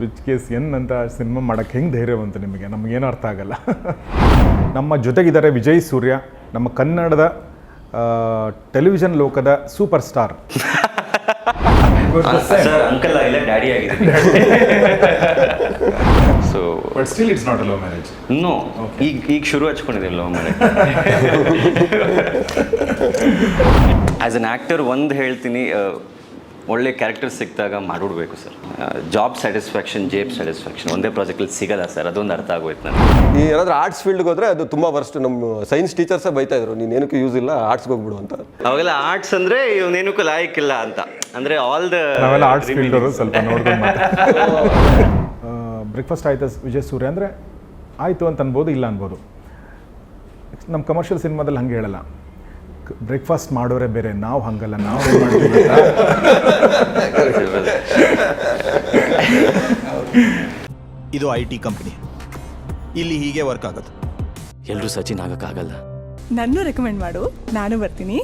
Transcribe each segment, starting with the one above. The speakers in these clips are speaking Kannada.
ಸ್ವಿಚ್ ಕೇಸ್ ಎನ್ ಅಂತ ಸಿನಿಮಾ ಮಾಡೋಕ್ಕೆ ಹೆಂಗೆ ಧೈರ್ಯ ಬಂತು ನಿಮಗೆ? ನಮಗೇನು ಅರ್ಥ ಆಗಲ್ಲ. ನಮ್ಮ ಜೊತೆಗಿದ್ದಾರೆ ವಿಜಯ್ ಸೂರ್ಯ ನಮ್ಮ ಕನ್ನಡದ ಟೆಲಿವಿಷನ್ ಲೋಕದ super star sir uncle daddy ಆಗಿದೆ so but still it's not love marriage no ಈಗ ಈಗ ಶುರು ಹಚ್ಕೊಂಡಿದ್ದೀನಿ love marriage as an actor ಒಂದು ಹೇಳ್ತೀನಿ ಒಳ್ಳೆ ಕ್ಯಾರೆಕ್ಟರ್ ಸಿಕ್ಕಿದಾಗ ಮಾಡಿಬಿಡ್ಬೇಕು sir. Job satisfaction job satisfaction ಒಂದೇ ಪ್ರಾಜೆಕ್ಟಲ್ಲಿ ಸಿಗಲ್ಲ ಸರ್. ಅದೊಂದು ಅರ್ಥ ಆಗೋಯ್ತು ನನಗೆ. ಈ ಏನಾದ್ರೂ ಆರ್ಟ್ಸ್ ಫೀಲ್ಡ್ಗೆ ಹೋದ್ರೆ ಅದು ತುಂಬ ವರ್ಷ ನಮ್ಮ ಸೈನ್ಸ್ ಟೀಚರ್ಸೇ ಬೈತಾ ಇದ್ರು ನೀನು ಏನಕ್ಕೂ ಯೂಸ್ ಇಲ್ಲ ಆರ್ಟ್ಸ್ಗೆ ಹೋಗ್ಬಿಡು ಅಂತ. ಅವಾಗೆಲ್ಲ ಆರ್ಟ್ಸ್ ಅಂದರೆ ಇವನೇನಕ್ಕೂ ಇಲ್ಲ ಅಂತ. ಅಂದರೆ ಆಲ್ ದ ನಾವೆಲ್ಲ ಆರ್ಟ್ಸ್ ಫೀಲ್ಡರು ಸ್ವಲ್ಪ ನೋಡ್ಕೊಂಡು ಬ್ರೇಕ್ಫಾಸ್ಟ್ ಆಯ್ತು ವಿಜಯ್ ಸೂರ್ಯ ಅಂದರೆ ಆಯಿತು ಅಂತ ಅನ್ಬೋದು ಇಲ್ಲ ಅನ್ಬೋದು. ನಮ್ಮ ಕಮರ್ಷಿಯಲ್ ಸಿನಿಮಾದಲ್ಲಿ ಹಂಗೆ ಹೇಳಲ್ಲ. ಬ್ರೇಕ್ಫಾಸ್ಟ್ ಮಾಡೋರೆ ಬೇರೆ ನಾವು ಹಂಗಲ್ಲ ನಾವು ಇದು ಐ ಟಿ ಕಂಪನಿ. ಇಲ್ಲಿ ಹೀಗೆ ವರ್ಕ್ ಆಗೋದು ಎಲ್ಲರೂ ಸಚಿನ್ ಆಗೋಕ್ಕಾಗಲ್ಲ. ನನ್ನೂ ರೆಕಮೆಂಡ್ ಮಾಡು ನಾನು ಬರ್ತೀನಿ.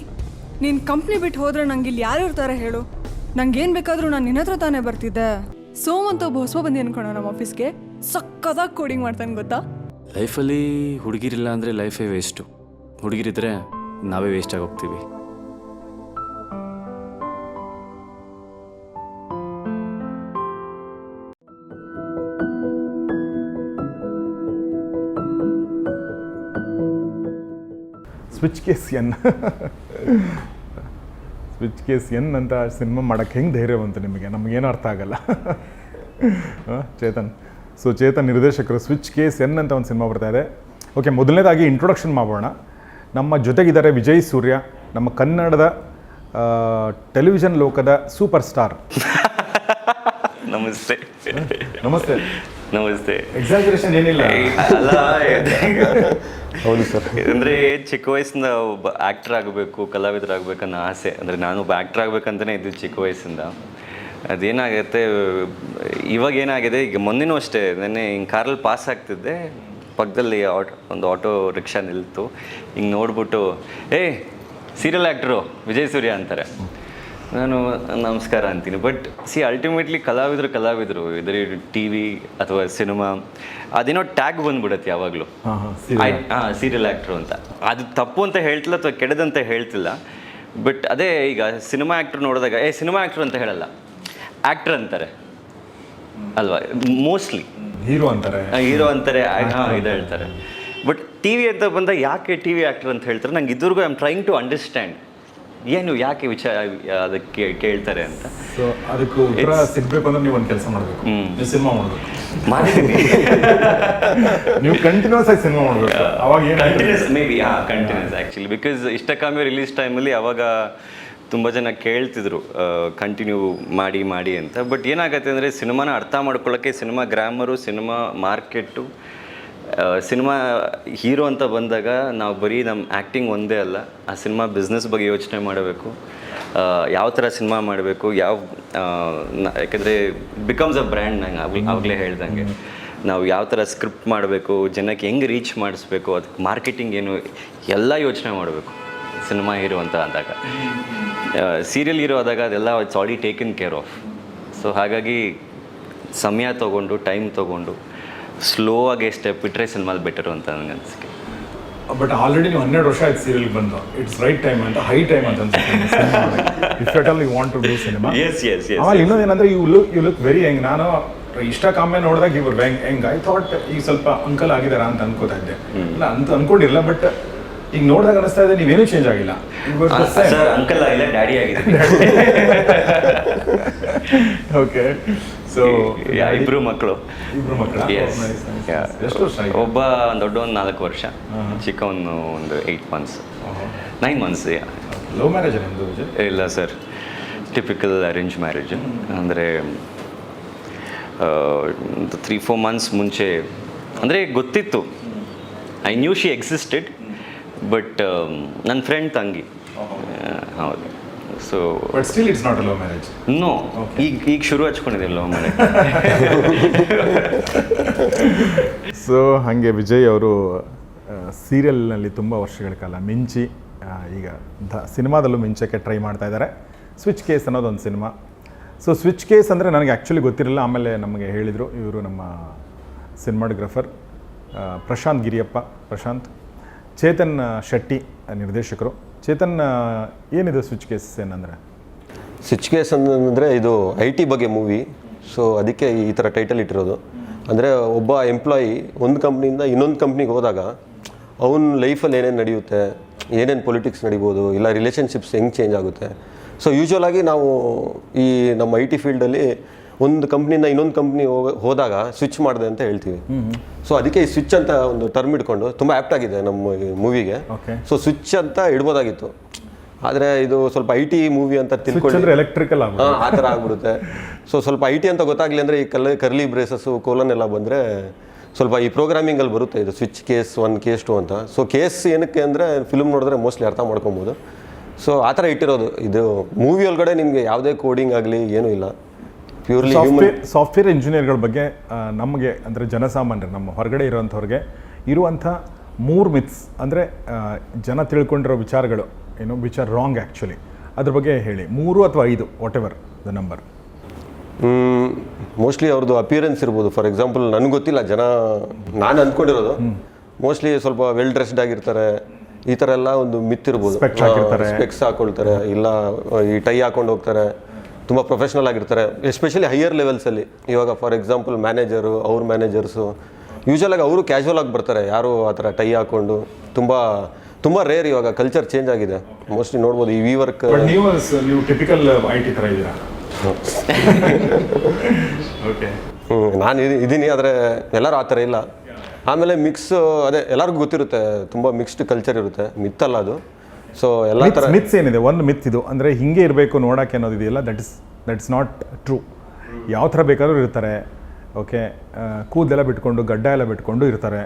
ನೀನು ಕಂಪ್ನಿ ಬಿಟ್ಟು ಹೋದ್ರೆ ನಂಗೆ ಇಲ್ಲಿ ಯಾರು ಇರ್ತಾರೆ ಹೇಳು. ನಂಗೆ ಏನು ಬೇಕಾದರೂ ನಾನು ನಿನ್ನ ಹತ್ರ ತಾನೇ ಬರ್ತಿದ್ದೆ. ಸೋಮ್ ಅಂತ ಒಬ್ಬ ಹೊಸ ಬಂದಿ ಅನ್ಕೊಂಡ ನಮ್ಮ ಆಫೀಸ್ಗೆ ಸಕ್ಕದಾಗಿ ಕೋಡಿಂಗ್ ಮಾಡ್ತಾನೆ ಗೊತ್ತಾ? ಲೈಫಲ್ಲಿ ಹುಡುಗಿರಿಲ್ಲ ಅಂದರೆ ಲೈಫೇ ವೇಸ್ಟು ಹುಡುಗಿರಿದ್ರೆ ನಾವೇ ವೇಸ್ಟ್ ಆಗಿ ಹೋಗ್ತೀವಿ. Switch case N switch case N ಅಂತ ಸಿನಿಮಾ ಮಾಡೋಕ್ಕೆ ಹೆಂಗೆ ಧೈರ್ಯ ಬಂತು ನಿಮಗೆ? ನಮಗೇನು ಅರ್ಥ ಆಗಲ್ಲ. ಚೇತನ್. ಸೊ ಚೇತನ್ ನಿರ್ದೇಶಕರು ಸ್ವಿಚ್ ಕೇಸ್ ಎನ್ ಅಂತ ಒಂದು ಸಿನಿಮಾ ಬರ್ತಾ ಇದೆ. ಓಕೆ ಮೊದಲನೇದಾಗಿ ಇಂಟ್ರೊಡಕ್ಷನ್ ಮಾಡೋಣ ನಮ್ಮ ಜೊತೆಗಿದ್ದಾರೆ ವಿಜಯ್ ಸೂರ್ಯ ನಮ್ಮ ಕನ್ನಡದ ಟೆಲಿವಿಷನ್ ಲೋಕದ ಸೂಪರ್ ಸ್ಟಾರ್. ನಮಸ್ತೆ. ನಮಸ್ತೆ. ನಮಸ್ತೆ. ಎಕ್ಸಾಗ್ರೇಷನ್ ಏನಿಲ್ಲ. ಅಲ್ಲ ಹೌದು ಸರ್. ಅಂದರೆ ಚಿಕ್ಕ ವಯಸ್ಸಿಂದ ಒಬ್ಬ ಆ್ಯಕ್ಟರ್ ಆಗಬೇಕು ಕಲಾವಿದರಾಗಬೇಕನ್ನೋ ಆಸೆ. ಅಂದರೆ ನಾನು ಒಬ್ಬ ಆ್ಯಕ್ಟರ್ ಆಗಬೇಕಂತಲೇ ಇದ್ದು ಚಿಕ್ಕ ವಯಸ್ಸಿಂದ. ಅದೇನಾಗುತ್ತೆ ಇವಾಗ ಏನಾಗಿದೆ ಈಗ ಮೊನ್ನೆನೂ ಅಷ್ಟೇ ನೆನ್ನೆ ಹಿಂಗೆ ಕಾರಲ್ಲಿ ಪಾಸ್ ಆಗ್ತಿದ್ದೆ. ಪಕ್ಕದಲ್ಲಿ ಆಟೋ ಒಂದು ಆಟೋ ರಿಕ್ಷಾ ನಿಲ್ತು. ಹಿಂಗೆ ನೋಡ್ಬಿಟ್ಟು ಏ ಸೀರಿಯಲ್ ಆ್ಯಕ್ಟ್ರು ವಿಜಯ್ ಸೂರ್ಯ ಅಂತಾರೆ. ನಾನು ನಮಸ್ಕಾರ ಅಂತೀನಿ. ಬಟ್ ಸಿ ಅಲ್ಟಿಮೇಟ್ಲಿ ಕಲಾವಿದರು ಕಲಾವಿದರು ಇದರ ಟಿ ವಿ ಅಥವಾ ಸಿನಿಮಾ ಅದೇನೋ ಟ್ಯಾಗ್ ಬಂದ್ಬಿಡತ್ತೆ ಯಾವಾಗಲೂ. ಹಾಂ ಸೀರಿಯಲ್ ಆ್ಯಕ್ಟ್ರು ಅಂತ. ಅದು ತಪ್ಪು ಅಂತ ಹೇಳ್ತಿಲ್ಲ ಅಥವಾ ಕೆಡದಂತ ಹೇಳ್ತಿಲ್ಲ. ಬಟ್ ಅದೇ ಈಗ ಸಿನಿಮಾ ಆ್ಯಕ್ಟ್ರು ನೋಡಿದಾಗ ಏ ಸಿನಿಮಾ ಆ್ಯಕ್ಟ್ರ್ ಅಂತ ಹೇಳಲ್ಲ. ಆ್ಯಕ್ಟ್ರ್ ಅಂತಾರೆ. ಅಲ್ವಾ? ಮೋಸ್ಟ್ಲಿ ಹೀರೋ ಅಂತಾರೆ. ಹೀರೋ ಅಂತಾರೆ. ಇದು ಹೇಳ್ತಾರೆ. ಬಟ್ ಟಿ ವಿ ಅಂತ ಬಂದಾಗ ಯಾಕೆ ಟಿ ವಿ ಆ್ಯಕ್ಟರ್ ಅಂತ ಹೇಳ್ತಾರೆ? ನಂಗೆ ಇದುವರೆಗೂ I am trying to understand ಏನು ಯಾಕೆ ವಿಚಾರ ಅದಕ್ಕೆ ಕೇಳ್ತಾರೆ ಅಂತ? ಸೊ ಅದಕ್ಕೆ ಉತ್ತರ ಸಿಗ್ಬೇಕು ಅಂದ್ರೆ ನೀವು ಒಂದು ಕೆಲಸ ಮಾಡಬೇಕು. ನೀವು ಸಿನಿಮಾ ಮಾಡಬೇಕು. ಮಾಡ್ತೀನಿ ನೀವು ಕಂಟಿನ್ಯೂಸ್ ಆಗಿ ಸಿನಿಮಾ ಮಾಡಬೇಕು. ಅವಾಗ ಏನು ಕಂಟಿನ್ಯೂಸ್ ಮೇ ಬಿ ಹಾಂ ಕಂಟಿನ್ಯೂಸ್ ಆ್ಯಕ್ಚುಲಿ ಬಿಕಾಸ್ ಇಷ್ಟಕ್ಕಾಮೆ ರಿಲೀಸ್ ಟೈಮಲ್ಲಿ ಅವಾಗ ತುಂಬ ಜನ ಕೇಳ್ತಿದ್ರು ಕಂಟಿನ್ಯೂ ಮಾಡಿ ಮಾಡಿ ಅಂತ. ಬಟ್ ಏನಾಗತ್ತೆ ಅಂದರೆ ಸಿನಿಮಾನ ಅರ್ಥ ಮಾಡ್ಕೊಳ್ಳೋಕ್ಕೆ cinema grammar cinema market cinema hero ಅಂತ ಬಂದಾಗ ನಾವು ಬರೀ ನಮ್ಮ ಆ್ಯಕ್ಟಿಂಗ್ ಒಂದೇ ಅಲ್ಲ ಆ ಸಿನಿಮಾ ಬಿಸ್ನೆಸ್ ಬಗ್ಗೆ ಯೋಚನೆ ಮಾಡಬೇಕು. ಯಾವ ಥರ ಸಿನಿಮಾ ಮಾಡಬೇಕು ಯಾವ ಯಾಕೆಂದರೆ ಬಿಕಮ್ಸ್ ಅ ಬ್ರ್ಯಾಂಡ್ ನಂಗೆ ಆಗ್ಲೇ ಆಗಲೇ ಹೇಳ್ದಂಗೆ. ನಾವು ಯಾವ ಥರ ಸ್ಕ್ರಿಪ್ಟ್ ಮಾಡಬೇಕು ಜನಕ್ಕೆ ಹೆಂಗೆ ರೀಚ್ ಮಾಡಿಸ್ಬೇಕು ಅದಕ್ಕೆ ಮಾರ್ಕೆಟಿಂಗ್ ಏನು ಎಲ್ಲ ಯೋಚನೆ ಮಾಡಬೇಕು. ಸಿನಿಮಾ ಹೀರೋ ಅಂತ ಅಂದಾಗ. ಸೀರಿಯಲ್ ಹೀರೋ ಆದಾಗ ಅದೆಲ್ಲ it's already taken care of so ಹಾಗಾಗಿ ಸಮಯ ತೊಗೊಂಡು ಟೈಮ್ ತೊಗೊಂಡು ಸ್ಲೋ ಆಗಿ ಸ್ಟೆಪ್ ಇಟ್ಟರೆ ಸಿನಿಮಾಲ್ ಬೆಟರು ಅಂತ ನನಗೆ ಅನಿಸಿಕೆ. ಬಟ್ ಆಲ್ರೆಡಿ ನೀವು ಹನ್ನೆರಡು ವರ್ಷ ಆಯ್ತು ಸೀರಿಯಲ್ ಬಂದು. ಇಟ್ಸ್ ರೈಟ್ ಟೈಮ್ ಅಂತ ಹೈ ಟೈಮ್ ಅಂತ ಅನ್ಸುತ್ತೆ want to do cinema yes yes yes ಆಮೇಲೆ ಇನ್ನೊಂದೇನಂದ್ರೆ you look you look very ಹೆಂಗ್ ನಾನು ಇಷ್ಟ ಕಾಮೆ ನೋಡಿದಾಗ ಇವ್ರು ಹೆಂಗ್ ಹೆಂಗ್ ಐ ಥಾಟ್ ಈಗ ಸ್ವಲ್ಪ ಅಂಕಲ್ ಆಗಿದಾರ ಅಂತ ಅನ್ಕೋತಾ ಇದ್ದೆ. ಇಲ್ಲ ಅಂತ ಅನ್ಕೊಂಡಿಲ್ಲ ಬಟ್ ಈಗ ನೋಡಿದಾಗ ಅನಿಸ್ತಾ ಇದೆ ನೀವೇನು ಚೇಂಜ್ ಆಗಿಲ್ಲ. ಸರ್ ಅಂಕಲ್ ಆಗಿಲ್ಲ ಡ್ಯಾಡಿ ಆಗಿದೆ. ಓಕೆ ಸೊ ಇಬ್ರು ಮಕ್ಕಳು. ಇಬ್ರು ಮಕ್ಕಳ. Yeah. ಎಷ್ಟು ವರ್ಷ ಒಬ್ಬ ದೊಡ್ಡ ಒಂದು ನಾಲ್ಕು ವರ್ಷ ಚಿಕ್ಕವನು ಒಂದು eight months nine months love marriage ಇಲ್ಲ ಸರ್ ಟಿಪಿಕಲ್ ಅರೇಂಜ್ ಮ್ಯಾರೇಜ್ ಅಂದರೆ ತ್ರೀ ಫೋರ್ ಮಂತ್ಸ್ ಮುಂಚೆ. ಅಂದರೆ ಗೊತ್ತಿತ್ತು. I knew she existed but ನನ್ನ ಫ್ರೆಂಡ್ ತಂಗಿ. ಹೌದು. So but still it's not love marriage no ಈಗ ಈಗ ಶುರು ಹಚ್ಕೊಂಡಿದೆ ಲವ್ ಮ್ಯಾರೇಜ್ ಸೊ ಹಾಗೆ ವಿಜಯ್ ಅವರು ಸೀರಿಯಲ್ನಲ್ಲಿ ತುಂಬ ವರ್ಷಗಳ ಕಾಲ ಮಿಂಚಿ ಈಗ ಧ ಸಿನಿಮಾದಲ್ಲೂ ಮಿಂಚಕ್ಕೆ ಟ್ರೈ ಮಾಡ್ತಾ ಇದ್ದಾರೆ. ಸ್ವಿಚ್ ಕೇಸ್ ಅನ್ನೋದೊಂದು ಸಿನಿಮಾ. ಸೊ ಸ್ವಿಚ್ ಕೇಸ್ ಅಂದರೆ ನನಗೆ ಆ್ಯಕ್ಚುಲಿ ಗೊತ್ತಿರಲಿಲ್ಲ. ಆಮೇಲೆ ನಮಗೆ ಹೇಳಿದರು ಇವರು ನಮ್ಮ ಸಿನಿಮಾಟೋಗ್ರಫರ್ ಪ್ರಶಾಂತ್ ಗಿರಿಯಪ್ಪ. ಪ್ರಶಾಂತ್ ಚೇತನ್ ಶೆಟ್ಟಿ ನಿರ್ದೇಶಕರು. ಚೇತನ್ ಏನಿದೆ ಸ್ವಿಚ್ ಕೇಸ್ ಏನಂದರೆ? ಸ್ವಿಚ್ ಕೇಸ್ ಅಂದರೆ ಇದು ಐ ಟಿ ಬಗ್ಗೆ ಮೂವಿ ಸೊ ಅದಕ್ಕೆ ಈ ಥರ ಟೈಟಲ್ ಇಟ್ಟಿರೋದು. ಅಂದರೆ ಒಬ್ಬ ಎಂಪ್ಲಾಯಿ ಒಂದು ಕಂಪ್ನಿಯಿಂದ ಇನ್ನೊಂದು ಕಂಪ್ನಿಗೆ ಹೋದಾಗ ಅವನ ಲೈಫಲ್ಲಿ ಏನೇನು ನಡೆಯುತ್ತೆ, ಏನೇನು ಪೊಲಿಟಿಕ್ಸ್ ನಡಿಬೋದು, ಇಲ್ಲ ರಿಲೇಷನ್ಶಿಪ್ಸ್ ಹೆಂಗೆ ಚೇಂಜ್ ಆಗುತ್ತೆ. ಸೊ ಯೂಶ್ವಲಾಗಿ ನಾವು ಈ ನಮ್ಮ ಐ ಟಿ ಫೀಲ್ಡಲ್ಲಿ ಒಂದು ಕಂಪ್ನಿಯಿಂದ ಇನ್ನೊಂದು ಕಂಪ್ನಿ ಹೋದಾಗ ಸ್ವಿಚ್ ಮಾಡಿದೆ ಅಂತ ಹೇಳ್ತೀವಿ. ಸೊ ಅದಕ್ಕೆ ಈ ಸ್ವಿಚ್ ಅಂತ ಒಂದು ಟರ್ಮ್ ಇಟ್ಕೊಂಡು ತುಂಬ ಆ್ಯಪ್ಟ್ ಆಗಿದೆ ನಮ್ಮ ಮೂವಿಗೆ. ಸೊ ಸ್ವಿಚ್ ಅಂತ ಇಡ್ಬೋದಾಗಿತ್ತು. ಆದರೆ ಇದು ಸ್ವಲ್ಪ ಐ ಟಿ ಮೂವಿ ಅಂತ ಸ್ವಿಚ್ ತಿಳ್ಕೊಂಡು ಎಲೆಕ್ಟ್ರಿಕಲ್ ಆ ಥರ ಆಗ್ಬಿಡುತ್ತೆ. ಸೊ ಸ್ವಲ್ಪ ಐ ಟಿ ಅಂತ ಗೊತ್ತಾಗಲಿ ಅಂದರೆ ಈ ಕಲ್ ಕರ್ಲಿ ಬ್ರೇಸಸ್ಸು ಕೋಲನ್ ಎಲ್ಲ ಬಂದರೆ ಸ್ವಲ್ಪ ಈ ಪ್ರೋಗ್ರಾಮಿಂಗಲ್ಲಿ ಬರುತ್ತೆ ಇದು switch case one case two ಅಂತ. ಸೊ ಕೇಸ್ ಏನಕ್ಕೆ ಅಂದರೆ ಫಿಲ್ಮ್ ನೋಡಿದ್ರೆ ಮೋಸ್ಟ್ಲಿ ಅರ್ಥ ಮಾಡ್ಕೊಬೋದು. ಸೊ ಆ ಥರ ಇಟ್ಟಿರೋದು. ಇದು ಮೂವಿ ಒಳಗಡೆ ನಿಮಗೆ ಯಾವುದೇ ಕೋಡಿಂಗ್ ಆಗಲಿ ಏನೂ ಇಲ್ಲ. ಪ್ಯೂರ್ಲಿ ಸಾಫ್ಟ್ವೇರ್ ಸಾಫ್ಟ್ವೇರ್ ಇಂಜಿನಿಯರ್ಗಳ ಬಗ್ಗೆ ನಮಗೆ ಅಂದರೆ ಜನಸಾಮಾನ್ಯರು ನಮ್ಮ ಹೊರಗಡೆ ಇರೋಂಥವ್ರಿಗೆ ಇರುವಂಥ ಮೂರು ಮಿತ್ಸ್ ಅಂದರೆ ಜನ ತಿಳ್ಕೊಂಡಿರೋ ವಿಚಾರಗಳು ಏನು ವಿಚ್ ಆರ್ ರಾಂಗ್ ಆ್ಯಕ್ಚುಲಿ ಅದ್ರ ಬಗ್ಗೆ ಹೇಳಿ. ಮೂರು ಅಥವಾ ಐದು whatever the number mostly ಅವ್ರದ್ದು ಅಪಿಯರೆನ್ಸ್ ಇರ್ಬೋದು. ಫಾರ್ ಎಕ್ಸಾಂಪಲ್ ನನಗೆ ಗೊತ್ತಿಲ್ಲ ಜನ ನಾನು ಅಂದ್ಕೊಂಡಿರೋದು ಮೋಸ್ಟ್ಲಿ ಸ್ವಲ್ಪ ವೆಲ್ ಡ್ರೆಸ್ಡ್ ಆಗಿರ್ತಾರೆ. ಈ ಥರ ಎಲ್ಲ ಒಂದು ಮಿತ್ ಇರ್ಬೋದು. ಸ್ಪೆಕ್ಸ್ ಹಾಕೊಳ್ತಾರೆ. ಇಲ್ಲ ಈ ಟೈ ಹಾಕೊಂಡು ಹೋಗ್ತಾರೆ. ತುಂಬ ಪ್ರೊಫೆಷ್ನಲ್ ಆಗಿರ್ತಾರೆ ಎಸ್ಪೆಷಲಿ ಹೈಯರ್ ಲೆವೆಲ್ಸಲ್ಲಿ ಇವಾಗ ಫಾರ್ ಎಕ್ಸಾಂಪಲ್ ಮ್ಯಾನೇಜರು ಅವ್ರ ಮ್ಯಾನೇಜರ್ಸು ಯೂಶ್ವಲಾಗಿ ಅವರು ಕ್ಯಾಶುವಲ್ ಆಗಿ ಬರ್ತಾರೆ ಯಾರು ಆ ಥರ ಟೈ ಹಾಕೊಂಡು. ತುಂಬ ತುಂಬ ರೇರ್ ಇವಾಗ ಕಲ್ಚರ್ ಚೇಂಜ್ ಆಗಿದೆ. ಮೋಸ್ಟ್ಲಿ ನೋಡ್ಬೋದು ಈ ವಿ ವರ್ಕ್ ಬಟ್ ನೀವು ಟಿಪಿಕಲ್ ಐ ಟಿ ಥರ ಇದ್ದೀರಾ? ಓಕೆ ಹ್ಞೂ ನಾನು ಇದ್ದೀನಿ ಆದರೆ ಎಲ್ಲರೂ ಆ ಥರ ಇಲ್ಲ. ಆಮೇಲೆ ಮಿಕ್ಸ್ ಅದೇ ಎಲ್ಲರಿಗೂ ಗೊತ್ತಿರುತ್ತೆ ತುಂಬ ಮಿಕ್ಸ್ಡ್ ಕಲ್ಚರ್ ಇರುತ್ತೆ. ಮಿತ್ತಲ್ಲ ಅದು. ಸೊ ಎಲ್ಲ ಥರ ಮಿತ್ಸ್ ಏನಿದೆ? ಒಂದು ಮಿತ್ ಇದು. ಅಂದರೆ ಹಿಂಗೆ ಇರಬೇಕು ನೋಡೋಕೆ ಅನ್ನೋದು ಇದೆಯಲ್ಲ? That is that is not true ಯಾವ ಥರ ಬೇಕಾದರೂ ಇರ್ತಾರೆ. ಓಕೆ ಕೂದಲೆಲ್ಲ ಬಿಟ್ಕೊಂಡು ಗಡ್ಡ ಎಲ್ಲ ಬಿಟ್ಕೊಂಡು ಇರ್ತಾರೆ.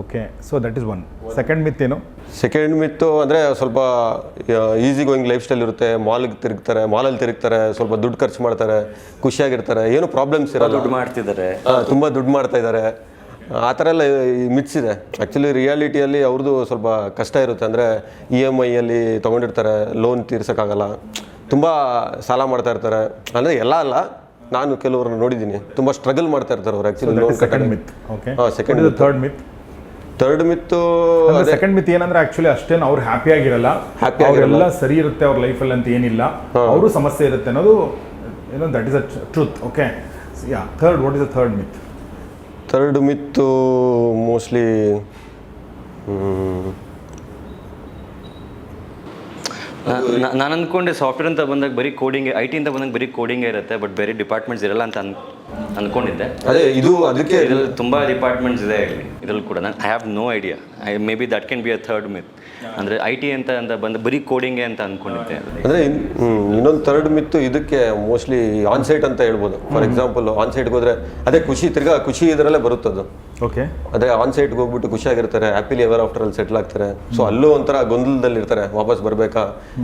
Okay so that is one second myth ಏನು? ಸೆಕೆಂಡ್ ಮಿತ್ತು ಅಂದರೆ ಸ್ವಲ್ಪ ಈಸಿ ಗೋಯಿಂಗ್ ಲೈಫ್ ಸ್ಟೈಲ್ ಇರುತ್ತೆ. ಮಾಲ್ಗೆ ತಿರುಗ್ತಾರೆ ಮಾಲಲ್ಲಿ ತಿರುಗ್ತಾರೆ ಸ್ವಲ್ಪ ದುಡ್ಡು ಖರ್ಚು ಮಾಡ್ತಾರೆ ಖುಷಿಯಾಗಿರ್ತಾರೆ. ಏನು ಪ್ರಾಬ್ಲಮ್ಸ್ ಇರಲ್ಲ. ದುಡ್ಡು ಮಾಡ್ತಿದ್ದಾರೆ. ತುಂಬ ದುಡ್ಡು ಮಾಡ್ತಾ ಇದ್ದಾರೆ. ಆ ಥರ ಎಲ್ಲ ಮಿಕ್ಸ್ ಇದೆ. ಆ್ಯಕ್ಚುಲಿ ರಿಯಾಲಿಟಿಯಲ್ಲಿ ಅವ್ರದ್ದು ಸ್ವಲ್ಪ ಕಷ್ಟ ಇರುತ್ತೆ. ಅಂದರೆ ಇ ಎಂ ಐಯಲ್ಲಿ ತೊಗೊಂಡಿರ್ತಾರೆ ಲೋನ್ ತೀರ್ಸೋಕ್ಕಾಗಲ್ಲ. ತುಂಬ ಸಾಲ ಮಾಡ್ತಾ ಇರ್ತಾರೆ. ಅಂದರೆ ಎಲ್ಲ ಅಲ್ಲ ನಾನು ಕೆಲವ್ರನ್ನ ನೋಡಿದ್ದೀನಿ. ತುಂಬ ಸ್ಟ್ರಗಲ್ ಮಾಡ್ತಾ ಇರ್ತಾರೆ ಅವ್ರು actually loan second myth okay ಹಾಂ second third myth third myth second myth ಏನಂದ್ರೆ ಆಕ್ಚುಲಿ ಅಷ್ಟೇನು ಅವ್ರು ಹ್ಯಾಪಿ ಆಗಿರಲ್ಲ. ಹ್ಯಾಪಿ ಅವರೆಲ್ಲ ಸರಿ ಇರುತ್ತೆ ಅವ್ರ ಲೈಫಲ್ಲಿ ಅಂತ ಏನಿಲ್ಲ. ಅವರು ಸಮಸ್ಯೆ ಇರುತ್ತೆ ಅನ್ನೋದು ಏನೋ that is a truth okay yeah third what is a third myth third myth mostly ನಾನು ಅಂದ್ಕೊಂಡೆ ಸಾಫ್ಟ್ವೇರ್ ಅಂತ ಬಂದಾಗ ಬರೀ ಕೋಡಿಂಗ್ ಐ ಟಿ ಅಂತ ಬಂದಾಗ ಬರೀ ಕೋಡಿಂಗ್ ಇರುತ್ತೆ ಬಟ್ ಬೇರೆ ಡಿಪಾರ್ಟ್ಮೆಂಟ್ಸ್ ಇರಲ್ಲ ಅಂತ ಅನ್ ಅಂದ್ಕೊಂಡಿದ್ದೆ ಅದೇ ಇದು ಅದಕ್ಕೆ ಇದ್ರಲ್ಲಿ ತುಂಬ ಡಿಪಾರ್ಟ್ಮೆಂಟ್ಸ್ ಇದೆ ಇಲ್ಲಿ. ಇದರಲ್ಲಿ ಕೂಡ ನಾನು I have no idea I maybe that can be a third myth ಅಂದರೆ ಐ ಟಿ ಅಂತ ಅಂತ ಬಂದು ಬರೀ ಕೋಡಿಂಗೇ ಅಂತ ಅಂದ್ಕೊಂಡಿದ್ದೆ ಅಂದರೆ ಇನ್ನೊಂದು ಥರ್ಡ್ ಮಿತ್ತು ಇದಕ್ಕೆ ಮೋಸ್ಟ್ಲಿ ಆನ್ಸೈಟ್ ಅಂತ ಹೇಳ್ಬೋದು. ಫಾರ್ ಎಕ್ಸಾಂಪಲ್ ಆನ್ಸೈಟ್ಗೆ ಹೋದರೆ ಹೋದ್ರೆ ಅದೇ ಖುಷಿ ತಿರ್ಗಾ ಖುಷಿ ಇದರಲ್ಲೇ ಬರುತ್ತದು. ಓಕೆ ಅದೇ ಆನ್ ಸೈಟ್ಗೆ ಹೋಗ್ಬಿಟ್ಟು ಖುಷಿಯಾಗಿರ್ತಾರೆ ಹ್ಯಾಪಿಲಿ ಎವರ್ ಆಫ್ಟರ್ ಅಲ್ಲಿ ಸೆಟ್ಲ್ ಆಗ್ತಾರೆ. ಸೊ ಅಲ್ಲೂ ಒಂಥರ ಗೊಂದಲದಲ್ಲಿ ಇರ್ತಾರೆ ವಾಪಸ್ ಬರಬೇಕಾ?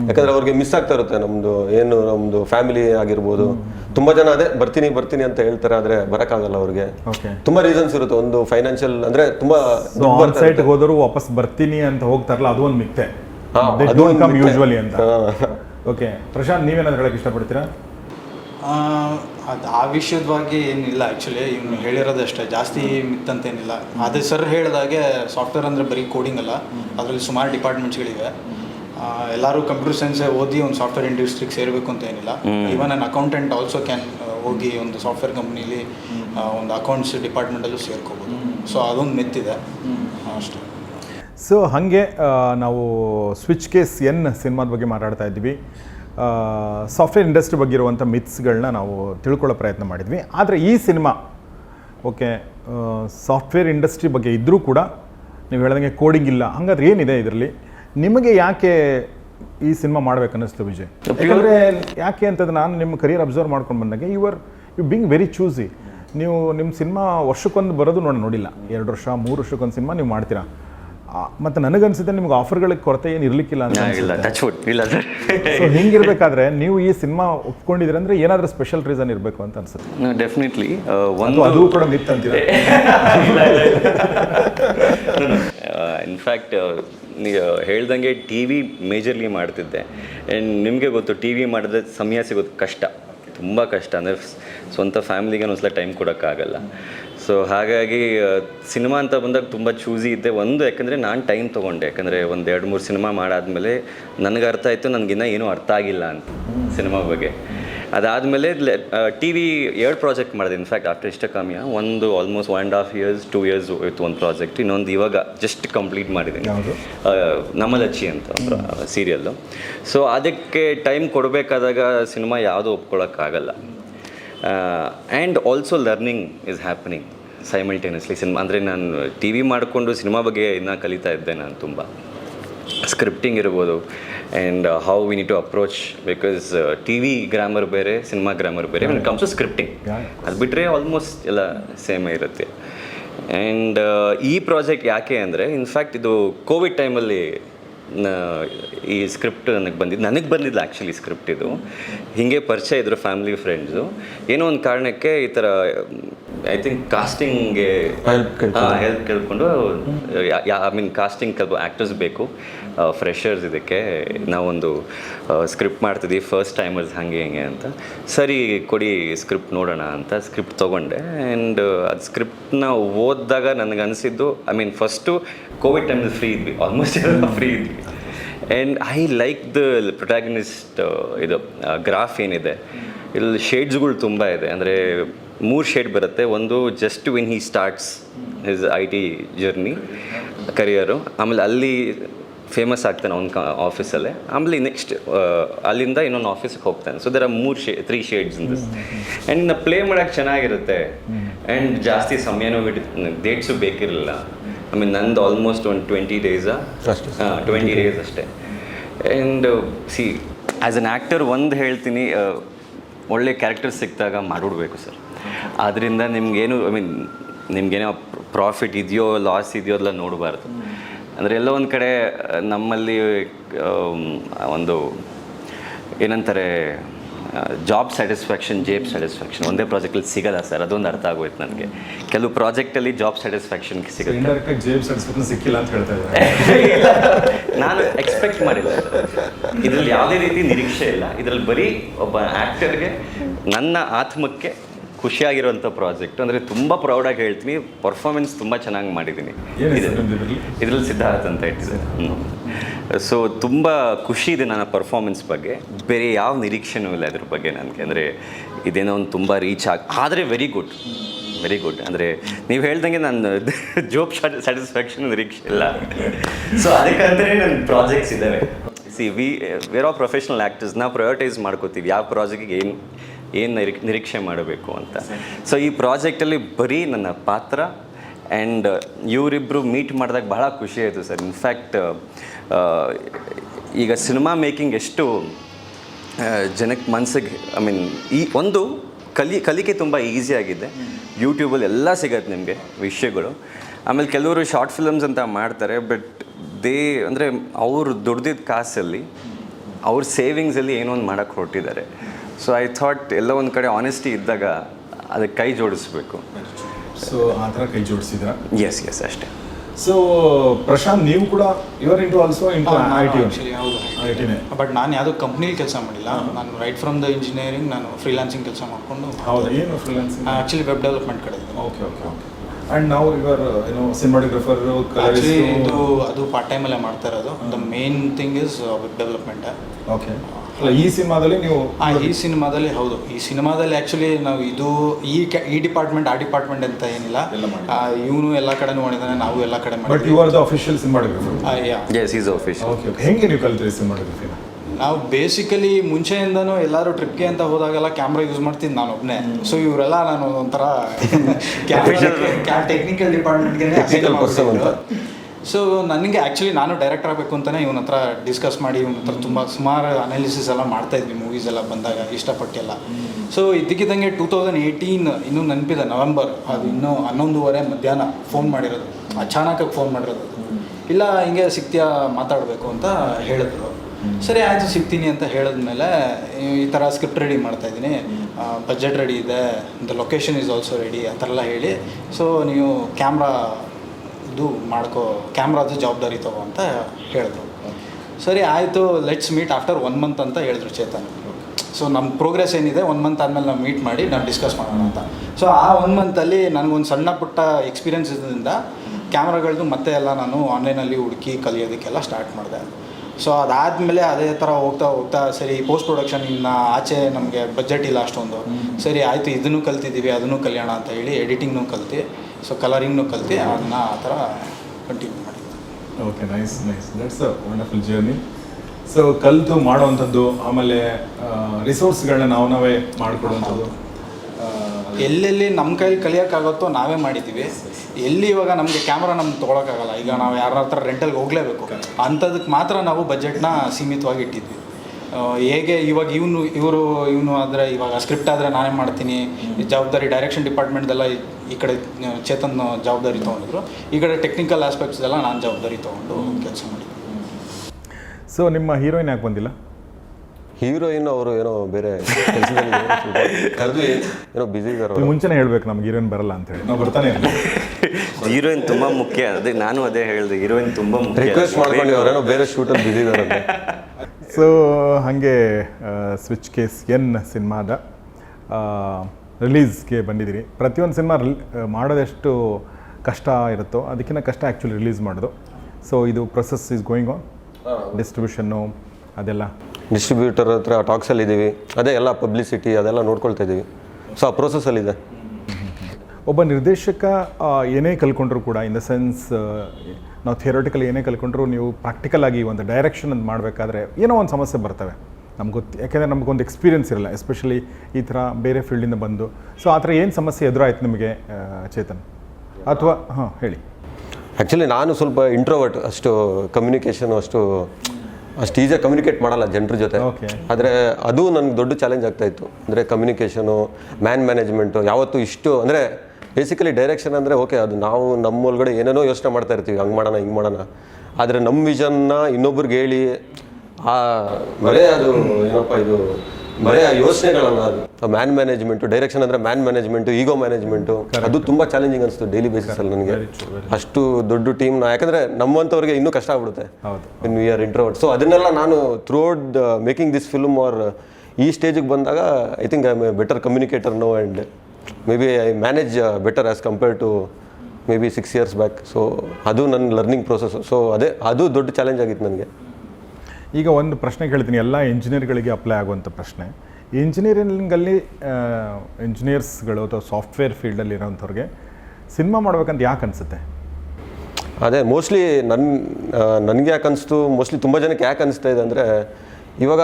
ಯಾಕಂದ್ರೆ ಅವ್ರಿಗೆ ಮಿಸ್ ಆಗ್ತಾ ಇರುತ್ತೆ ನಮ್ದು ಏನು ನಮ್ದು ಫ್ಯಾಮಿಲಿ ಆಗಿರ್ಬೋದು. ತುಂಬಾ ಜನ ಅದೇ ಬರ್ತೀನಿ ಬರ್ತೀನಿ ಅಂತ ಹೇಳ್ತಾರೆ ಆದ್ರೆ ಬರೋಕ್ಕಾಗಲ್ಲ ಅವ್ರಿಗೆ. ತುಂಬಾ ರೀಸನ್ಸ್ ಇರುತ್ತೆ ಒಂದು ಫೈನಾನ್ಷಿಯಲ್ ಅಂದ್ರೆ ತುಂಬಾ ಆನ್ ಸೈಟ್ಗೆ ಸೈಟ್ ಹೋದರೂ ವಾಪಸ್ ಬರ್ತೀನಿ ಅಂತ ಹೋಗ್ತಾರಲ್ಲ ಅದು ಒಂದು ಮಿಕ್ತೆ ಅದು ಅಂತ. ಓಕೆ ಪ್ರಶಾಂತ್ ನೀವೇನಾದ್ರು ಹೇಳಕ್ ಇಷ್ಟಪಡ್ತೀರಾ? ಅದು ಆ ವಿಷಯದ ಬಗ್ಗೆ ಏನಿಲ್ಲ ಆ್ಯಕ್ಚುಲಿ ಇವ್ನು ಹೇಳಿರೋದಷ್ಟೇ ಜಾಸ್ತಿ ಮಿತ್ತಂತೇನಿಲ್ಲ. ಅದೇ ಸರ್ ಹೇಳಿದಾಗೆ ಸಾಫ್ಟ್ವೇರ್ ಅಂದರೆ ಬರೀ ಕೋಡಿಂಗ್ ಅಲ್ಲ. ಅದರಲ್ಲಿ ಸುಮಾರು ಡಿಪಾರ್ಟ್ಮೆಂಟ್ಸ್ಗಳಿವೆ ಎಲ್ಲರೂ ಕಂಪ್ಯೂಟರ್ ಸೈನ್ಸೇ ಓದಿ ಒಂದು ಸಾಫ್ಟ್ವೇರ್ ಇಂಡಸ್ಟ್ರಿಗೆ ಸೇರಬೇಕು ಅಂತ ಏನಿಲ್ಲ. Even an accountant also can ಹೋಗಿ ಒಂದು ಸಾಫ್ಟ್ವೇರ್ ಕಂಪ್ನೀಲಿ ಒಂದು ಅಕೌಂಟ್ಸ್ ಡಿಪಾರ್ಟ್ಮೆಂಟಲ್ಲೂ ಸೇರ್ಕೋಬೋದು. ಸೊ ಅದೊಂದು ಮೆತ್ತಿದೆ. ಅಷ್ಟೇ. ಸೊ ಹಾಗೆ ನಾವು ಸ್ವಿಚ್ ಕೇಸ್ ಎನ್ ಸಿನಿಮಾದ ಬಗ್ಗೆ ಮಾತಾಡ್ತಾ ಇದ್ವಿ ಸಾಫ್ಟ್ವೇರ್ ಇಂಡಸ್ಟ್ರಿ ಬಗ್ಗೆ ಇರುವಂಥ ಮಿತ್ಸ್ಗಳನ್ನ ನಾವು ತಿಳ್ಕೊಳ್ಳೋ ಪ್ರಯತ್ನ ಮಾಡಿದ್ವಿ. ಆದರೆ ಈ ಸಿನಿಮಾ, ಓಕೆ ಸಾಫ್ಟ್ವೇರ್ ಇಂಡಸ್ಟ್ರಿ ಬಗ್ಗೆ ಇದ್ದರೂ ಕೂಡ ನೀವು ಹೇಳ್ದಂಗೆ ಕೋಡಿಂಗ್ ಇಲ್ಲ. ಹಂಗಾದ್ರೆ ಏನಿದೆ ಇದರಲ್ಲಿ? ನಿಮಗೆ ಯಾಕೆ ಈ ಸಿನಿಮಾ ಮಾಡ್ಬೇಕು ಅನ್ನಿಸ್ತು ವಿಜಯ್? ಯಾಕಂದರೆ ಯಾಕೆ ಅಂತಂದ್ರೆ ನಾನು ನಿಮ್ಮ ಕರಿಯರ್ ಅಬ್ಸರ್ವ್ ಮಾಡ್ಕೊಂಡು ಬಂದಾಗ you are you being very choosy ನೀವು ನಿಮ್ಮ ಸಿನಿಮಾ ವರ್ಷಕ್ಕೊಂದು ಬರೋದು ನೋಡಿ, ನೋಡಿಲ್ಲ. ಎರಡು ವರ್ಷ, ಮೂರು ವರ್ಷಕ್ಕೊಂದು ಸಿನಿಮಾ ನೀವು ಮಾಡ್ತೀರಾ? ಮತ್ತೆ ನನಗನ್ಸುತ್ತೆ ನಿಮ್ಗೆ ಆಫರ್ಗಳಿಗೆ ಕೊರತೆ ಏನು ಇರಲಿಕ್ಕಿಲ್ಲ ಅಂತ ಇಲ್ಲ ಟಚ್ ವುಡ್ ಇಲ್ಲ ಸರ್ ಸೊ ಹಿಂಗಿರ್ಬೇಕಾದ್ರೆ ನೀವು ಈ ಸಿನಿಮಾ ಒಪ್ಕೊಂಡಿದ್ರೆ ಅಂದ್ರೆ ಏನಾದ್ರೂ ಸ್ಪೆಷಲ್ ರೀಸನ್ ಇರಬೇಕು ಅಂತ ಅನ್ಸುತ್ತೆ. ಡೆಫಿನೆಟ್ಲಿ ಒಂದು ಅದು ಕೂಡ ಮಿತ್ ಅಂತೀರ? ಇನ್ಫ್ಯಾಕ್ಟ್ ನೀವು ಹೇಳ್ದಂಗೆ ಟಿ ವಿ ಮೇಜರ್ಲಿ ಮಾಡ್ತಿದ್ದೆ. ಆ್ಯಂಡ್ ನಿಮಗೆ ಗೊತ್ತು ಟಿ ವಿ ಮಾಡಿದ್ರೆ ಸಮಯ ಸಿಗೋದು ಕಷ್ಟ. ತುಂಬ ಕಷ್ಟ. ಅಂದರೆ ಸ್ವಂತ ಫ್ಯಾಮ್ಲಿಗೆ ಒಂದ್ಸಲ ಟೈಮ್ ಕೊಡೋಕ್ಕಾಗಲ್ಲ. ಸೊ ಹಾಗಾಗಿ ಸಿನಿಮಾ ಅಂತ ಬಂದಾಗ ತುಂಬ ಚೂಸಿ ಇದ್ದೆ. ಒಂದು ಯಾಕಂದರೆ ನಾನು ಟೈಮ್ ತೊಗೊಂಡೆ. ಯಾಕಂದರೆ ಒಂದು ಎರಡು ಮೂರು ಸಿನಿಮಾ ಮಾಡಾದಮೇಲೆ ನನಗೆ ಅರ್ಥ ಆಯಿತು ನನಗಿನ್ನ ಏನೂ ಅರ್ಥ ಆಗಿಲ್ಲ ಅಂತ ಸಿನಿಮಾ ಬಗ್ಗೆ. ಅದಾದಮೇಲೆ ಟಿ ವಿ ಎರಡು ಪ್ರಾಜೆಕ್ಟ್ ಮಾಡಿದೆ. ಇನ್ಫ್ಯಾಕ್ಟ್ ಆಫ್ಟರ್ ಇಷ್ಟ ಕಾಮಿಯ ಒಂದು almost one and half years two years ಇತ್ತು ಒಂದು ಪ್ರಾಜೆಕ್ಟ್ ಇನ್ನೊಂದು ಇವಾಗ ಜಸ್ಟ್ ಕಂಪ್ಲೀಟ್ ಮಾಡಿದ್ದೀನಿ ನಮ್ಮಲಚ್ಚಿ ನಮಲಚ್ಚಿ ಅಂತ ಸೀರಿಯಲ್ಲು ಸೊ ಅದಕ್ಕೆ ಟೈಮ್ ಕೊಡಬೇಕಾದಾಗ ಸಿನಿಮಾ ಯಾವುದೂ ಒಪ್ಕೊಳ್ಳೋಕ್ಕಾಗಲ್ಲ and also learning is happening simultaneously cinema ಅಂದರೆ ನಾನು ಟಿ ವಿ ಮಾಡಿಕೊಂಡು ಸಿನಿಮಾ ಬಗ್ಗೆ ಇನ್ನೂ ಕಲಿತಾ ಇದ್ದೆ ನಾನು ತುಂಬ. ಸ್ಕ್ರಿಪ್ಟಿಂಗ್ ಇರ್ಬೋದು and how we need to approach because T V grammar ಬೇರೆ ಸಿನಿಮಾ ಗ್ರಾಮರ್ ಬೇರೆ. ವೆನ್ ಕಮ್ಸ್ ಟು ಸ್ಕ್ರಿಪ್ಟಿಂಗ್ ಅದು ಬಿಟ್ಟರೆ ಆಲ್ಮೋಸ್ಟ್ ಎಲ್ಲ ಸೇಮ್ ಇರುತ್ತೆ. ಆ್ಯಂಡ್ ಈ ಪ್ರಾಜೆಕ್ಟ್ ಯಾಕೆ ಅಂದರೆ ಇನ್ಫ್ಯಾಕ್ಟ್ ಇದು ಕೋವಿಡ್ ಟೈಮಲ್ಲಿ ಈ ಸ್ಕ್ರಿಪ್ಟ್ ನನಗೆ ಬಂದಿದ್ದು ನನಗೆ ಬಂದಿಲ್ಲ ಆ್ಯಕ್ಚುಲಿ ಸ್ಕ್ರಿಪ್ಟ್ ಇದು. ಹೀಗೆ ಪರಿಚಯ ಇದ್ರು ಫ್ಯಾಮಿಲಿ ಫ್ರೆಂಡ್ಸು ಏನೋ ಒಂದು ಕಾರಣಕ್ಕೆ ಈ ಥರ ಐ ಥಿಂಕ್ ಕಾಸ್ಟಿಂಗ್ಗೆ. ಹೆಲ್ಪ್ ಕೇಳ್ಕೊಂಡು. ಐ ಮೀನ್ ಕಾಸ್ಟಿಂಗ್ ಕೆಲವು ಆ್ಯಕ್ಟರ್ಸ್ ಬೇಕು. ಫ್ರೆಷರ್ಸ್ ಇದಕ್ಕೆ. ನಾವೊಂದು ಸ್ಕ್ರಿಪ್ಟ್ ಮಾಡ್ತಿದ್ವಿ ಫಸ್ಟ್ ಟೈಮರ್ಸ್ ಹಂಗೆ ಹಿಂಗೆ ಅಂತ. ಸರಿ ಕೊಡಿ ಸ್ಕ್ರಿಪ್ಟ್ ನೋಡೋಣ ಅಂತ ಸ್ಕ್ರಿಪ್ಟ್ ತೊಗೊಂಡೆ. ಆ್ಯಂಡ್ ಅದು ಸ್ಕ್ರಿಪ್ಟ್ನ ಓದಿದಾಗ ನನಗೆ ಅನಿಸಿದ್ದು ಐ ಮೀನ್ ಫಸ್ಟು ಕೋವಿಡ್ ಟೈಮಲ್ಲಿ ಫ್ರೀ ಇದ್ವಿ. ಆಲ್ಮೋಸ್ಟ್ ಎಲ್ಲ ಫ್ರೀ ಇದ್ವಿ. And I like the protagonist ಇದು ಗ್ರಾಫ್ ಏನಿದೆ. ಇಲ್ಲಿ ಶೇಡ್ಸ್ಗಳು ತುಂಬ ಇದೆ. ಅಂದರೆ ಮೂರು ಶೇಡ್ ಬರುತ್ತೆ. ಒಂದು just when he starts his I T journey career ಆಮೇಲೆ ಅಲ್ಲಿ ಫೇಮಸ್ ಆಗ್ತಾನೆ ಅವ್ನ ಕ ಆಫೀಸಲ್ಲೇ ಆಮೇಲೆ ನೆಕ್ಸ್ಟ್ ಅಲ್ಲಿಂದ ಇನ್ನೊಂದು ಆಫೀಸಿಗೆ ಹೋಗ್ತಾನೆ. ಸೊ ದರ್ ಆರ್ ಮೂರು ಶೇ three shades in this and play ಮಾಡೋಕ್ಕೆ ಚೆನ್ನಾಗಿರುತ್ತೆ. ಆ್ಯಂಡ್ ಜಾಸ್ತಿ ಸಮಯನೂ ಬಿಟ್ಟು ಡೇಟ್ಸು ಬೇಕಿರಲಿಲ್ಲ. ಐ ಮೀನ್ ನಂದು ಆಲ್ಮೋಸ್ಟ್ ಒಂದು ಟ್ವೆಂಟಿ ಡೇಸಾ. ಹಾಂ ಟ್ವೆಂಟಿ ಡೇಸ್ ಅಷ್ಟೇ. And see as an actor ಒಂದು ಹೇಳ್ತೀನಿ ಒಳ್ಳೆ ಕ್ಯಾರೆಕ್ಟರ್ ಸಿಕ್ಕಿದಾಗ ಮಾಡಿಬಿಡ್ಬೇಕು ಸರ್ ಆದ್ದರಿಂದ ನಿಮ್ಗೇನು ಐ ಮೀನ್ ನಿಮ್ಗೇನೋ ಪ್ರಾಫಿಟ್ ಇದೆಯೋ ಲಾಸ್ ಇದೆಯೋ ಎಲ್ಲ ನೋಡಬಾರ್ದು. ಅಂದರೆ ಎಲ್ಲೋ ಒಂದು ಕಡೆ ನಮ್ಮಲ್ಲಿ ಒಂದು ಏನಂತಾರೆ ಜಾಬ್ ಸ್ಯಾಟಿಸ್ಫ್ಯಾಕ್ಷನ್ ಜೇಬ್ ಸ್ಯಾಟಿಸ್ಫ್ಯಾಕ್ಷನ್ ಒಂದೇ ಪ್ರಾಜೆಕ್ಟಲ್ಲಿ ಸಿಗಲ್ಲ ಸರ್ ಅದೊಂದು ಅರ್ಥ ಆಗೋಯ್ತು ನನಗೆ. ಕೆಲವು ಪ್ರಾಜೆಕ್ಟಲ್ಲಿ ಜಾಬ್ ಸ್ಯಾಟಿಸ್ಫ್ಯಾಕ್ಷನ್ ಸಿಗುತ್ತೆ. ಜೇಬ್ ಸಿಕ್ಕಿಲ್ಲ ಅಂತ ಹೇಳ್ತಾ ನಾನು ಎಕ್ಸ್ಪೆಕ್ಟ್ ಮಾಡಿಲ್ಲ. ಇದರಲ್ಲಿ ಯಾವುದೇ ರೀತಿ ನಿರೀಕ್ಷೆ ಇಲ್ಲ. ಇದರಲ್ಲಿ ಬರೀ ಒಬ್ಬ ಆ್ಯಕ್ಟರ್ಗೆ ನನ್ನ ಆತ್ಮಕ್ಕೆ ಖುಷಿಯಾಗಿರುವಂಥ ಪ್ರಾಜೆಕ್ಟ್. ಅಂದರೆ ತುಂಬ ಪ್ರೌಡಾಗಿ ಹೇಳ್ತೀನಿ. ಪರ್ಫಾರ್ಮೆನ್ಸ್ ತುಂಬ ಚೆನ್ನಾಗಿ ಮಾಡಿದ್ದೀನಿ. ಇದ್ರಲ್ಲಿ? ಸಿದ್ಧಾರ್ಥ ಅಂತ ಇಟ್ಟಿದ್ದಾರೆ. ಸೊ ತುಂಬ ಖುಷಿ ಇದೆ ನನ್ನ ಪರ್ಫಾರ್ಮೆನ್ಸ್ ಬಗ್ಗೆ. ಬೇರೆ ಯಾವ ನಿರೀಕ್ಷೆನೂ ಇಲ್ಲ ಇದ್ರ ಬಗ್ಗೆ ನನಗೆ. ಅಂದರೆ ಇದೇನೋ ಒಂದು ತುಂಬ ರೀಚ್ ಆಗಿ ಆದರೆ ವೆರಿ ಗುಡ್ ವೆರಿ ಗುಡ್ ಅಂದರೆ ನೀವು ಹೇಳ್ದಂಗೆ ನಾನು ಜೋಬ್ ಸ್ಯಾಟಿಸ್ಫ್ಯಾಕ್ಷನ್ ನಿರೀಕ್ಷೆ ಇಲ್ಲ. ಸೊ ಅದಕ್ಕಂತಲೇ ನನ್ನ ಪ್ರಾಜೆಕ್ಟ್ಸ್ ಇದ್ದಾವೆ C V where of professional actors ನಾವು ಪ್ರಯೋರಿಟೈಸ್ ಮಾಡ್ಕೋತೀವಿ. ಯಾವ ಪ್ರಾಜೆಕ್ಟಿಗೆ ಏನು ಏನು ನಿರೀ ನಿರೀಕ್ಷೆ ಮಾಡಬೇಕು ಅಂತ. ಸೊ ಈ ಪ್ರಾಜೆಕ್ಟಲ್ಲಿ ಬರೀ ನನ್ನ ಪಾತ್ರ ಆ್ಯಂಡ್ ಇವರಿಬ್ಬರು ಮೀಟ್ ಮಾಡಿದಾಗ ಬಹಳ ಖುಷಿ ಆಯಿತು ಸರ್. ಇನ್ಫ್ಯಾಕ್ಟ್ ಈಗ ಸಿನಿಮಾ ಮೇಕಿಂಗ್ ಎಷ್ಟು ಜನಕ್ಕೆ ಮನಸ್ಸಿಗೆ ಐ ಮೀನ್ ಈ ಒಂದು ಕಲಿ, ಕಲಿಕೆ ತುಂಬ ಈಸಿ ಆಗಿದೆ. ಯೂಟ್ಯೂಬಲ್ಲಿ ಎಲ್ಲ ಸಿಗತ್ತೆ ನಿಮಗೆ ವಿಷಯಗಳು. ಆಮೇಲೆ ಕೆಲವರು ಶಾರ್ಟ್ ಫಿಲಮ್ಸ್ ಅಂತ ಮಾಡ್ತಾರೆ ಬಟ್ ದೇ ಅಂದರೆ ಅವರು ದುಡ್ದಿದ್ದ ಕಾಸಲ್ಲಿ, ಅವ್ರ ಸೇವಿಂಗ್ಸಲ್ಲಿ ಏನೋ ಒಂದು ಮಾಡೋಕ್ಕೆ ಹೊರಟಿದ್ದಾರೆ. ಸೊ ಐ ಥಾಟ್ ಎಲ್ಲ ಒಂದು ಕಡೆ ಆನೆಸ್ಟಿ ಇದ್ದಾಗ ಅದಕ್ಕೆ ಕೈ ಜೋಡಿಸ್ಬೇಕು. ಸೊ ಆ ಥರ ಕೈ ಜೋಡಿಸಿದ್ರ? ಎಸ್ ಎಸ್ ಅಷ್ಟೇ. ಸೊ ಪ್ರಶಾಂತ್ ನೀವು ಕೂಡ your into also into I T actually ಹೌದು. ಐ ಟಿನೇ ಬಟ್ ನಾನು ಯಾವುದೋ ಕಂಪ್ನಿಲಿ ಕೆಲಸ ಮಾಡಿಲ್ಲ. ನಾನು ರೈಟ್ ಫ್ರಮ್ ದ ಇಂಜಿನಿಯರಿಂಗ್ ನಾನು ಫ್ರೀಲಾನ್ಸಿಂಗ್ ಕೆಲಸ ಮಾಡಿಕೊಂಡು ಹೌದು ಏನು ಫ್ರೀಲಾನ್ಸಿಂಗ್ ಆ್ಯಕ್ಚುಲಿ ವೆಬ್ ಡೆವಲಪ್ಮೆಂಟ್ ಕಡೆ ಓಕೆ ಓಕೆ ಓಕೆ ಆ್ಯಂಡ್ ನಾವು ಇವರ್ ಏನು ಸಿನಿಮಾಟೋಗ್ರಫರ್ ಆ್ಯಕ್ಚುಲಿ ಇದು ಅದು ಪಾರ್ಟ್ ಟೈಮಲ್ಲೇ ಮಾಡ್ತಾ ಇರೋದು. The main thing is web development okay ಅಲ್ಲ ಈ ಸಿನಿಮಾದಲ್ಲಿ ನೀವು ಆ ಈ ಸಿನಿಮಾದಲ್ಲಿ ಹೌದು. ಈ ಸಿನಿಮಾದಲ್ಲಿ ಆ್ಯಕ್ಚುಲಿ ನಾವು ಇದು ಈ ಕ ಈ ಡಿಪಾರ್ಟ್ಮೆಂಟ್ ಆ ಡಿಪಾರ್ಟ್ಮೆಂಟ್ ಅಂತ ಏನಿಲ್ಲ. ಎಲ್ಲ. ಇವನು ಎಲ್ಲ ಕಡೆನೂ ಮಾಡಿದ್ದಾನೆ ನಾವು ಎಲ್ಲ ಕಡೆ but you are the official cinematographer ಆ, yeah. Yes is okay okay ಹೆಂಗೆ ನೀವು ಕಲ್ತ್ರಿ ಸಿನಿಮಾಟೋಗ್ರಫಿನ ನಾವು ಬೇಸಿಕಲಿ ಮುಂಚೆಯಿಂದನೂ ಎಲ್ಲರೂ ಟ್ರಿಪ್ಗೆ ಅಂತ ಹೋದಾಗೆಲ್ಲ ಕ್ಯಾಮ್ರಾ ಯೂಸ್ ಮಾಡ್ತೀನಿ ನಾನು ಒಬ್ಬನೇ ಸೊ ಇವರೆಲ್ಲ ನಾನು ಒಂಥರ ಟೆಕ್ನಿಕಲ್ ಡಿಪಾರ್ಟ್ಮೆಂಟ್ಗೆ. ಸೊ ನನಗೆ ಆ್ಯಕ್ಚುಲಿ ನಾನು ಡೈರೆಕ್ಟರ್ ಆಗಬೇಕು ಅಂತಲೇ ಇವನ ಹತ್ರ ಡಿಸ್ಕಸ್ ಮಾಡಿ, ಇವನ ಹತ್ರ ತುಂಬ ಸುಮಾರು ಅನಾಲಿಸಿಸ್ ಎಲ್ಲ ಮಾಡ್ತಾ ಇದ್ವಿ ಮೂವೀಸ್ ಎಲ್ಲ ಬಂದಾಗ, ಇಷ್ಟಪಟ್ಟೆಲ್ಲ. ಸೊ ಇದ್ದಕ್ಕಿದ್ದಂಗೆ ಟೂ ತೌಸಂಡ್ ಏಯ್ಟೀನ್ ಇನ್ನೂ ನೆನಪಿದೆ, ನವೆಂಬರ್. ಅದು ಇನ್ನೂ ಹನ್ನೊಂದುವರೆ ಮಧ್ಯಾಹ್ನ ಫೋನ್ ಮಾಡಿರೋದು. ಅಚಾನಕಾಗಿ ಫೋನ್ ಮಾಡಿರೋದು. ಇಲ್ಲ, ಹಿಂಗೆ ಸಿಗ್ತೀಯಾ ಮಾತಾಡಬೇಕು ಅಂತ ಹೇಳಿದ್ರು. ಸರಿ, ಆಯಿತು, ಸಿಗ್ತೀನಿ ಅಂತ ಹೇಳಿದ್ಮೇಲೆ ಈ ಥರ ಸ್ಕ್ರಿಪ್ಟ್ ರೆಡಿ ಮಾಡ್ತಾ ಇದ್ದೀನಿ. ಬಜೆಟ್ ರೆಡಿ ಇದೆ the location is also ready ಆ ಥರ ಎಲ್ಲ ಹೇಳಿ. ಸೊ ನೀವು ಕ್ಯಾಮ್ರಾ ಇದು ಮಾಡ್ಕೋ ಕ್ಯಾಮ್ರಾದು ಜವಾಬ್ದಾರಿ ತಗೋ ಅಂತ ಹೇಳಿದ್ರು ಸರಿ ಆಯಿತು let's meet after one month ಅಂತ ಹೇಳಿದ್ರು ಚೇತನ್. ಸೊ ನಮ್ಮ ಪ್ರೋಗ್ರೆಸ್ ಏನಿದೆ ಒನ್ ಮಂತ್ ಆದಮೇಲೆ ನಾವು ಮೀಟ್ ಮಾಡಿ ನಾವು ಡಿಸ್ಕಸ್ ಮಾಡೋಣ ಅಂತ. ಸೊ ಆ ಒನ್ ಮಂತಲ್ಲಿ ನನಗೊಂದು ಸಣ್ಣ ಪುಟ್ಟ ಎಕ್ಸ್ಪೀರಿಯನ್ಸ್ ಇದ್ರಿಂದ ಕ್ಯಾಮ್ರಾಗಳದ್ದು ಮತ್ತೆ ಎಲ್ಲ ನಾನು ಆನ್ಲೈನಲ್ಲಿ ಹುಡುಕಿ ಕಲಿಯೋದಕ್ಕೆಲ್ಲ ಸ್ಟಾರ್ಟ್ ಮಾಡಿದೆ. ಸೊ ಅದಾದಮೇಲೆ ಅದೇ ಥರ ಹೋಗ್ತಾ ಹೋಗ್ತಾ ಸರಿ ಪೋಸ್ಟ್ ಪ್ರೊಡಕ್ಷನ್ ಇನ್ನು ಆಚೆ ನಮಗೆ ಬಜೆಟ್ ಇಲ್ಲ ಅಷ್ಟೊಂದು. ಸರಿ ಆಯಿತು ಇದನ್ನು ಕಲ್ತಿದ್ದೀವಿ ಅದನ್ನು ಕಲಿಯೋಣ ಅಂತ ಹೇಳಿ ಎಡಿಟಿಂಗ್ನೂ ಕಲ್ತು. ಸೊ ಕಲರಿಂಗ್ನು ಕಲಿತು ಅದನ್ನು ಆ ಥರ ಕಂಟಿನ್ಯೂ ಮಾಡಿದ್ದೆ okay nice nice that's a wonderful journey so ಕಲಿತು ಮಾಡುವಂಥದ್ದು ಆಮೇಲೆ ರಿಸೋರ್ಸ್ಗಳನ್ನ ನಾವು ನಾವೇ ಮಾಡಿಕೊಡುವಂಥದ್ದು? ಎಲ್ಲೆಲ್ಲಿ ನಮ್ಮ ಕೈಲಿ ಕಲಿಯೋಕ್ಕಾಗುತ್ತೋ ನಾವೇ ಮಾಡಿದ್ದೀವಿ. ಎಲ್ಲಿ ಇವಾಗ ನಮಗೆ ಕ್ಯಾಮ್ರಾ ನಮ್ಗೆ ತೊಗೊಳಕ್ಕಾಗಲ್ಲ. ಈಗ ನಾವು ಯಾರ ಹತ್ರ ರೆಂಟಲ್ಗೆ ಹೋಗಲೇಬೇಕು. ಅಂಥದಕ್ಕೆ ಮಾತ್ರ ನಾವು ಬಜೆಟ್ನ ಸೀಮಿತವಾಗಿ ಇಟ್ಟಿದ್ವಿ. ಹೇಗೆ ಇವಾಗ ಇವನು ಇವರು ಇವನು ಆದರೆ ಇವಾಗ ಸ್ಕ್ರಿಪ್ಟ್ ಆದರೆ ನಾನೇ ಮಾಡ್ತೀನಿ. ಜವಾಬ್ದಾರಿ ಡೈರೆಕ್ಷನ್ ಡಿಪಾರ್ಟ್ಮೆಂಟ್ದೆಲ್ಲ ಈ- ಈ ಕಡೆ ಚೇತನ್ ಜವಾಬ್ದಾರಿ ತೊಗೊಂಡಿದ್ರು. ಈ ಕಡೆ ಟೆಕ್ನಿಕಲ್ ಆಸ್ಪೆಕ್ಟ್ಸ್ ಎಲ್ಲ ನಾನು ಜವಾಬ್ದಾರಿ ತೊಗೊಂಡು ಕೆಲಸ ಮಾಡಿದ್ದೆ. ಸೊ ನಿಮ್ಮ ಹೀರೋಯಿನ್ ಯಾಕೆ ಬಂದಿಲ್ಲ? ಹೀರೋಯಿನ್ ಅವರು ಏನೋ ಬೇರೆ ಇದ್ದಾರೆ, ಕರೆದು ಏನೋ ಬಿಸಿ ಇದ್ದಾರೆ ಮುಂಚೆನೇ ಹೇಳ್ಬೇಕು ನಮ್ಗೆ ಹೀರೋಯಿನ್ ಬರಲ್ಲ ಅಂತ ಹೇಳಿ. ನಾವು ಬರ್ತಾನೆ ಹೀರೋಯಿನ್ ತುಂಬಾ ಮುಖ್ಯ. ಅದೇ ನಾನು ಅದೇ ಹೇಳಿದೆ ಹೀರೋಯಿನ್ ತುಂಬಾ ಮುಖ್ಯ. ರಿಕ್ವೆಸ್ಟ್ ಮಾಡ್ಕೊಂಡು ಅವ್ರೇನೋ ಬೇರೆ ಶೂಟಲ್ಲಿ ಬಿಸಿ ಇದಾರಂತೆ ಸೊ ಹಾಗೆ ಸ್ವಿಚ್ ಕೇಸ್ ಎನ್ ಸಿನಿಮಾದ ರಿಲೀಸ್ಗೆ ಬಂದಿದ್ದೀರಿ. ಪ್ರತಿಯೊಂದು ಸಿನಿಮಾ ರಿಲ್ ಮಾಡೋದೆಷ್ಟು ಕಷ್ಟ ಇರುತ್ತೋ ಅದಕ್ಕಿಂತ ಕಷ್ಟ ಆ್ಯಕ್ಚುಲಿ ರಿಲೀಸ್ ಮಾಡೋದು. ಸೊ ಇದು ಪ್ರೊಸೆಸ್ ಈಸ್ ಗೋಯಿಂಗ್ ಆನ್ ಡಿಸ್ಟ್ರಿಬ್ಯೂಷನ್ನು ಅದೆಲ್ಲ. ಡಿಸ್ಟ್ರಿಬ್ಯೂಟರ್ ಹತ್ರ ಟಾಕ್ಸಲ್ಲಿ ಇದ್ದೀವಿ ಅದೇ ಎಲ್ಲ ಪಬ್ಲಿಸಿಟಿ ಅದೆಲ್ಲ ನೋಡ್ಕೊಳ್ತಾ ಇದ್ದೀವಿ ಸೊ ಆ ಪ್ರೋಸೆಸ್ಸಲ್ಲಿದೆ ಒಬ್ಬ ನಿರ್ದೇಶಕ ಏನೇ ಕಲ್ಕೊಂಡ್ರು ಕೂಡ ಇನ್ ದ ಸೆನ್ಸ್ ನಾವು ಥಿಯರಟಿಕಲ್ ಏನೇ ಕಲ್ಕೊಂಡ್ರು ನೀವು ಪ್ರಾಕ್ಟಿಕಲ್ ಆಗಿ ಒಂದು ಡೈರೆಕ್ಷನ್ ಅಂತ ಮಾಡಬೇಕಾದ್ರೆ ಏನೋ ಒಂದು ಸಮಸ್ಯೆ ಬರ್ತವೆ. ನಮ್ಗೆ ಗೊತ್ತು ಯಾಕೆಂದರೆ ನಮಗೊಂದು ಎಕ್ಸ್ಪೀರಿಯನ್ಸ್ ಇರಲ್ಲ ಎಸ್ಪೆಷಲಿ ಈ ಥರ ಬೇರೆ ಫೀಲ್ಡಿಂದ ಬಂದು. ಸೊ ಆ ಥರ ಏನು ಸಮಸ್ಯೆ ಎದುರಾಯ್ತು ನಿಮಗೆ ಚೇತನ್? ಅಥವಾ ಹಾಂ ಹೇಳಿ. ಆ್ಯಕ್ಚುಲಿ ನಾನು ಸ್ವಲ್ಪ ಇಂಟ್ರೋವರ್ಟ್ ಅಷ್ಟು ಕಮ್ಯುನಿಕೇಷನು ಅಷ್ಟು ಅಷ್ಟು ಈಸಿಯಾಗಿ ಕಮ್ಯುನಿಕೇಟ್ ಮಾಡಲ್ಲ ಜನರ ಜೊತೆ. ಆದರೆ ಅದು ನನಗೆ ದೊಡ್ಡ ಚಾಲೆಂಜ್ ಆಗ್ತಾಯಿತ್ತು ಅಂದರೆ ಕಮ್ಯುನಿಕೇಷನು ಮ್ಯಾನ್ ಮ್ಯಾನೇಜ್ಮೆಂಟು ಯಾವತ್ತು ಇಷ್ಟು ಅಂದರೆ ಬೇಸಿಕಲಿ ಡೈರೆಕ್ಷನ್ ಅಂದರೆ ಓಕೆ ಅದು ನಾವು ನಮ್ಮ ಒಳಗಡೆ ಏನೇನೋ ಯೋಚನೆ ಮಾಡ್ತಾ ಇರ್ತೀವಿ ಹಂಗೆ ಮಾಡೋಣ ಹಿಂಗೆ ಮಾಡೋಣ. ಆದರೆ ನಮ್ಮ ವಿಷನ್ನ ಇನ್ನೊಬ್ರಿಗೆ ಹೇಳಿ ಆ ಬರೇ ಅದು ಏನಪ್ಪ ಇದು ಬರೇ ಆ ಯೋಚನೆಗಳಲ್ಲ ಅದು. ಮ್ಯಾನ್ ಮ್ಯಾನೇಜ್ಮೆಂಟು ಡೈರೆಕ್ಷನ್ ಅಂದರೆ ಮ್ಯಾನ್ ಮ್ಯಾನೇಜ್ಮೆಂಟು ಈಗೋ ಮ್ಯಾನೇಜ್ಮೆಂಟು ಅದು ತುಂಬ ಚಾಲೆಂಜಿಂಗ್ ಅನಿಸ್ತು ಡೈಲಿ ಬೇಸಿಸಲ್ಲಿ ನನಗೆ. ಅಷ್ಟು ದೊಡ್ಡ ಟೀಮ್ನ ಯಾಕಂದರೆ ನಮ್ಮಂಥವ್ರಿಗೆ ಇನ್ನೂ ಕಷ್ಟ ಆಗ್ಬಿಡುತ್ತೆ. ಹೌದು. In we are introvert so ಅದನ್ನೆಲ್ಲ ನಾನು throughout making this film or ಈ ಸ್ಟೇಜಿಗೆ ಬಂದಾಗ I think I am a better communicator no and maybe I manage better as compare to maybe six years back so ಅದು ನನ್ನ ಲರ್ನಿಂಗ್ ಪ್ರೊಸೆಸ್ ಸೊ ಅದೇ ಅದು ದೊಡ್ಡ ಚಾಲೆಂಜ್ ಆಗಿತ್ತು ನನಗೆ. ಈಗ ಒಂದು ಪ್ರಶ್ನೆ ಕೇಳ್ತೀನಿ. ಎಲ್ಲ ಇಂಜಿನಿಯರ್ಗಳಿಗೆ ಅಪ್ಲೈ ಆಗುವಂಥ ಪ್ರಶ್ನೆ. ಇಂಜಿನಿಯರಿಂಗಲ್ಲಿ ಇಂಜಿನಿಯರ್ಸ್ಗಳು ಅಥವಾ ಸಾಫ್ಟ್ವೇರ್ ಫೀಲ್ಡಲ್ಲಿ ಇರೋಂಥವ್ರಿಗೆ ಸಿನಿಮಾ ಮಾಡ್ಬೇಕಂತ ಯಾಕೆ ಅನಿಸುತ್ತೆ? ಅದೇ ಮೋಸ್ಟ್ಲಿ ನನ್ನ ನನಗೆ ಯಾಕೆ ಅನಿಸ್ತು? ಮೋಸ್ಟ್ಲಿ ತುಂಬ ಜನಕ್ಕೆ ಯಾಕೆ ಅನಿಸ್ತಾ ಇದೆ ಅಂದರೆ ಇವಾಗ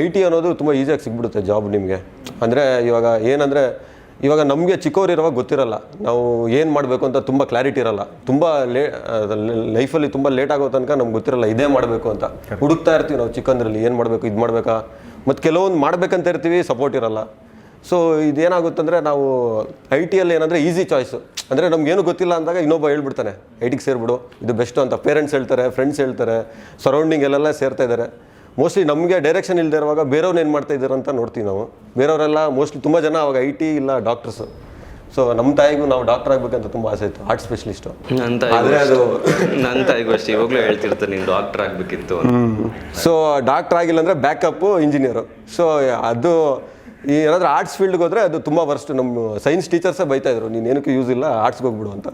ಐ ಟಿ ಅನ್ನೋದು ತುಂಬ ಈಸಿಯಾಗಿ ಸಿಗ್ಬಿಡುತ್ತೆ ಜಾಬ್ ನಿಮಗೆ. ಅಂದರೆ ಇವಾಗ ಏನಂದರೆ ಇವಾಗ ನಮಗೆ ಚಿಕ್ಕವ್ರು ಇರುವಾಗ ಗೊತ್ತಿರಲ್ಲ. ನಾವು ಏನು ಮಾಡಬೇಕು ಅಂತ ತುಂಬ ಕ್ಲಾರಿಟಿ ಇರಲ್ಲ. ತುಂಬ ಲೇ ಲೈಫಲ್ಲಿ ತುಂಬ ಲೇಟ್ ಆಗೋ ತನಕ ನಮ್ಗೆ ಗೊತ್ತಿರಲ್ಲ ಇದೇ ಮಾಡಬೇಕು ಅಂತ. ಹುಡುಕ್ತಾ ಇರ್ತೀವಿ ನಾವು ಚಿಕ್ಕಂದ್ರಲ್ಲಿ ಏನು ಮಾಡಬೇಕು ಇದು ಮಾಡಬೇಕಾ? ಮತ್ತು ಕೆಲವೊಂದು ಮಾಡಬೇಕಂತ ಇರ್ತೀವಿ ಸಪೋರ್ಟ್ ಇರಲ್ಲ. ಸೊ ಇದೇನಾಗುತ್ತಂದರೆ ನಾವು ಐ ಟಿಯಲ್ಲಿ ಏನಂದರೆ ಈಸಿ ಚಾಯ್ಸು ಅಂದರೆ ನಮಗೇನು ಗೊತ್ತಿಲ್ಲ ಅಂದಾಗ ಇನ್ನೊಬ್ಬ ಹೇಳ್ಬಿಡ್ತಾನೆ ಐ ಟಿಗೆ ಸೇರಿಬಿಡು ಇದು ಬೆಸ್ಟು ಅಂತ. ಪೇರೆಂಟ್ಸ್ ಹೇಳ್ತಾರೆ ಫ್ರೆಂಡ್ಸ್ ಹೇಳ್ತಾರೆ ಸರೌಂಡಿಂಗ್ ಎಲ್ಲೆಲ್ಲ ಸೇರ್ತಾ ಇದ್ದಾರೆ. ಮೋಸ್ಟ್ಲಿ ನಮಗೆ ಡೈರೆಕ್ಷನ್ ಇಲ್ಲದೆ ಇರುವಾಗ ಬೇರೆಯವ್ರು ಏನು ಮಾಡ್ತಾ ಇದ್ದಾರೆ ಅಂತ ನೋಡ್ತೀವಿ ನಾವು. ಬೇರೆಯವರೆಲ್ಲ ಮೋಸ್ಟ್ಲಿ ತುಂಬ ಜನ ಅವಾಗ ಐ ಟಿ ಇಲ್ಲ ಡಾಕ್ಟರ್ಸು ಸೊ ನಮ್ಮ ತಾಯಿಗೂ ನಾವು ಡಾಕ್ಟರ್ ಆಗಬೇಕಂತ ತುಂಬ ಆಸೆ ಇತ್ತು ಹಾರ್ಟ್ ಸ್ಪೆಷಲಿಸ್ಟು ನನ್ನ ಆದರೆ ಅದು ನನ್ನ ತಾಯಿಗೂ ಅಷ್ಟೇ. ಇವಾಗಲೂ ಹೇಳ್ತಿರ್ತಾರೆ ನೀನು ಡಾಕ್ಟರ್ ಆಗಬೇಕಿತ್ತು ಸೊ ಡಾಕ್ಟರ್ ಆಗಿಲ್ಲ ಅಂದರೆ ಬ್ಯಾಕಪ್ಪು ಇಂಜಿನಿಯರು ಸೊ ಅದು ಈ ಏನಾದರೂ ಆರ್ಟ್ಸ್ ಫೀಲ್ಡ್ಗೆ ಹೋದರೆ ಅದು ತುಂಬ ವರ್ಸ್ಟ್ ನಮ್ಮ ಸೈನ್ಸ್ ಟೀಚರ್ಸೇ ಬೈತಾ ಇದ್ರು ನೀನು ಏನಕ್ಕೂ ಯೂಸ್ ಇಲ್ಲ ಆರ್ಟ್ಸ್ಗೆ ಹೋಗ್ಬಿಡು ಅಂತ.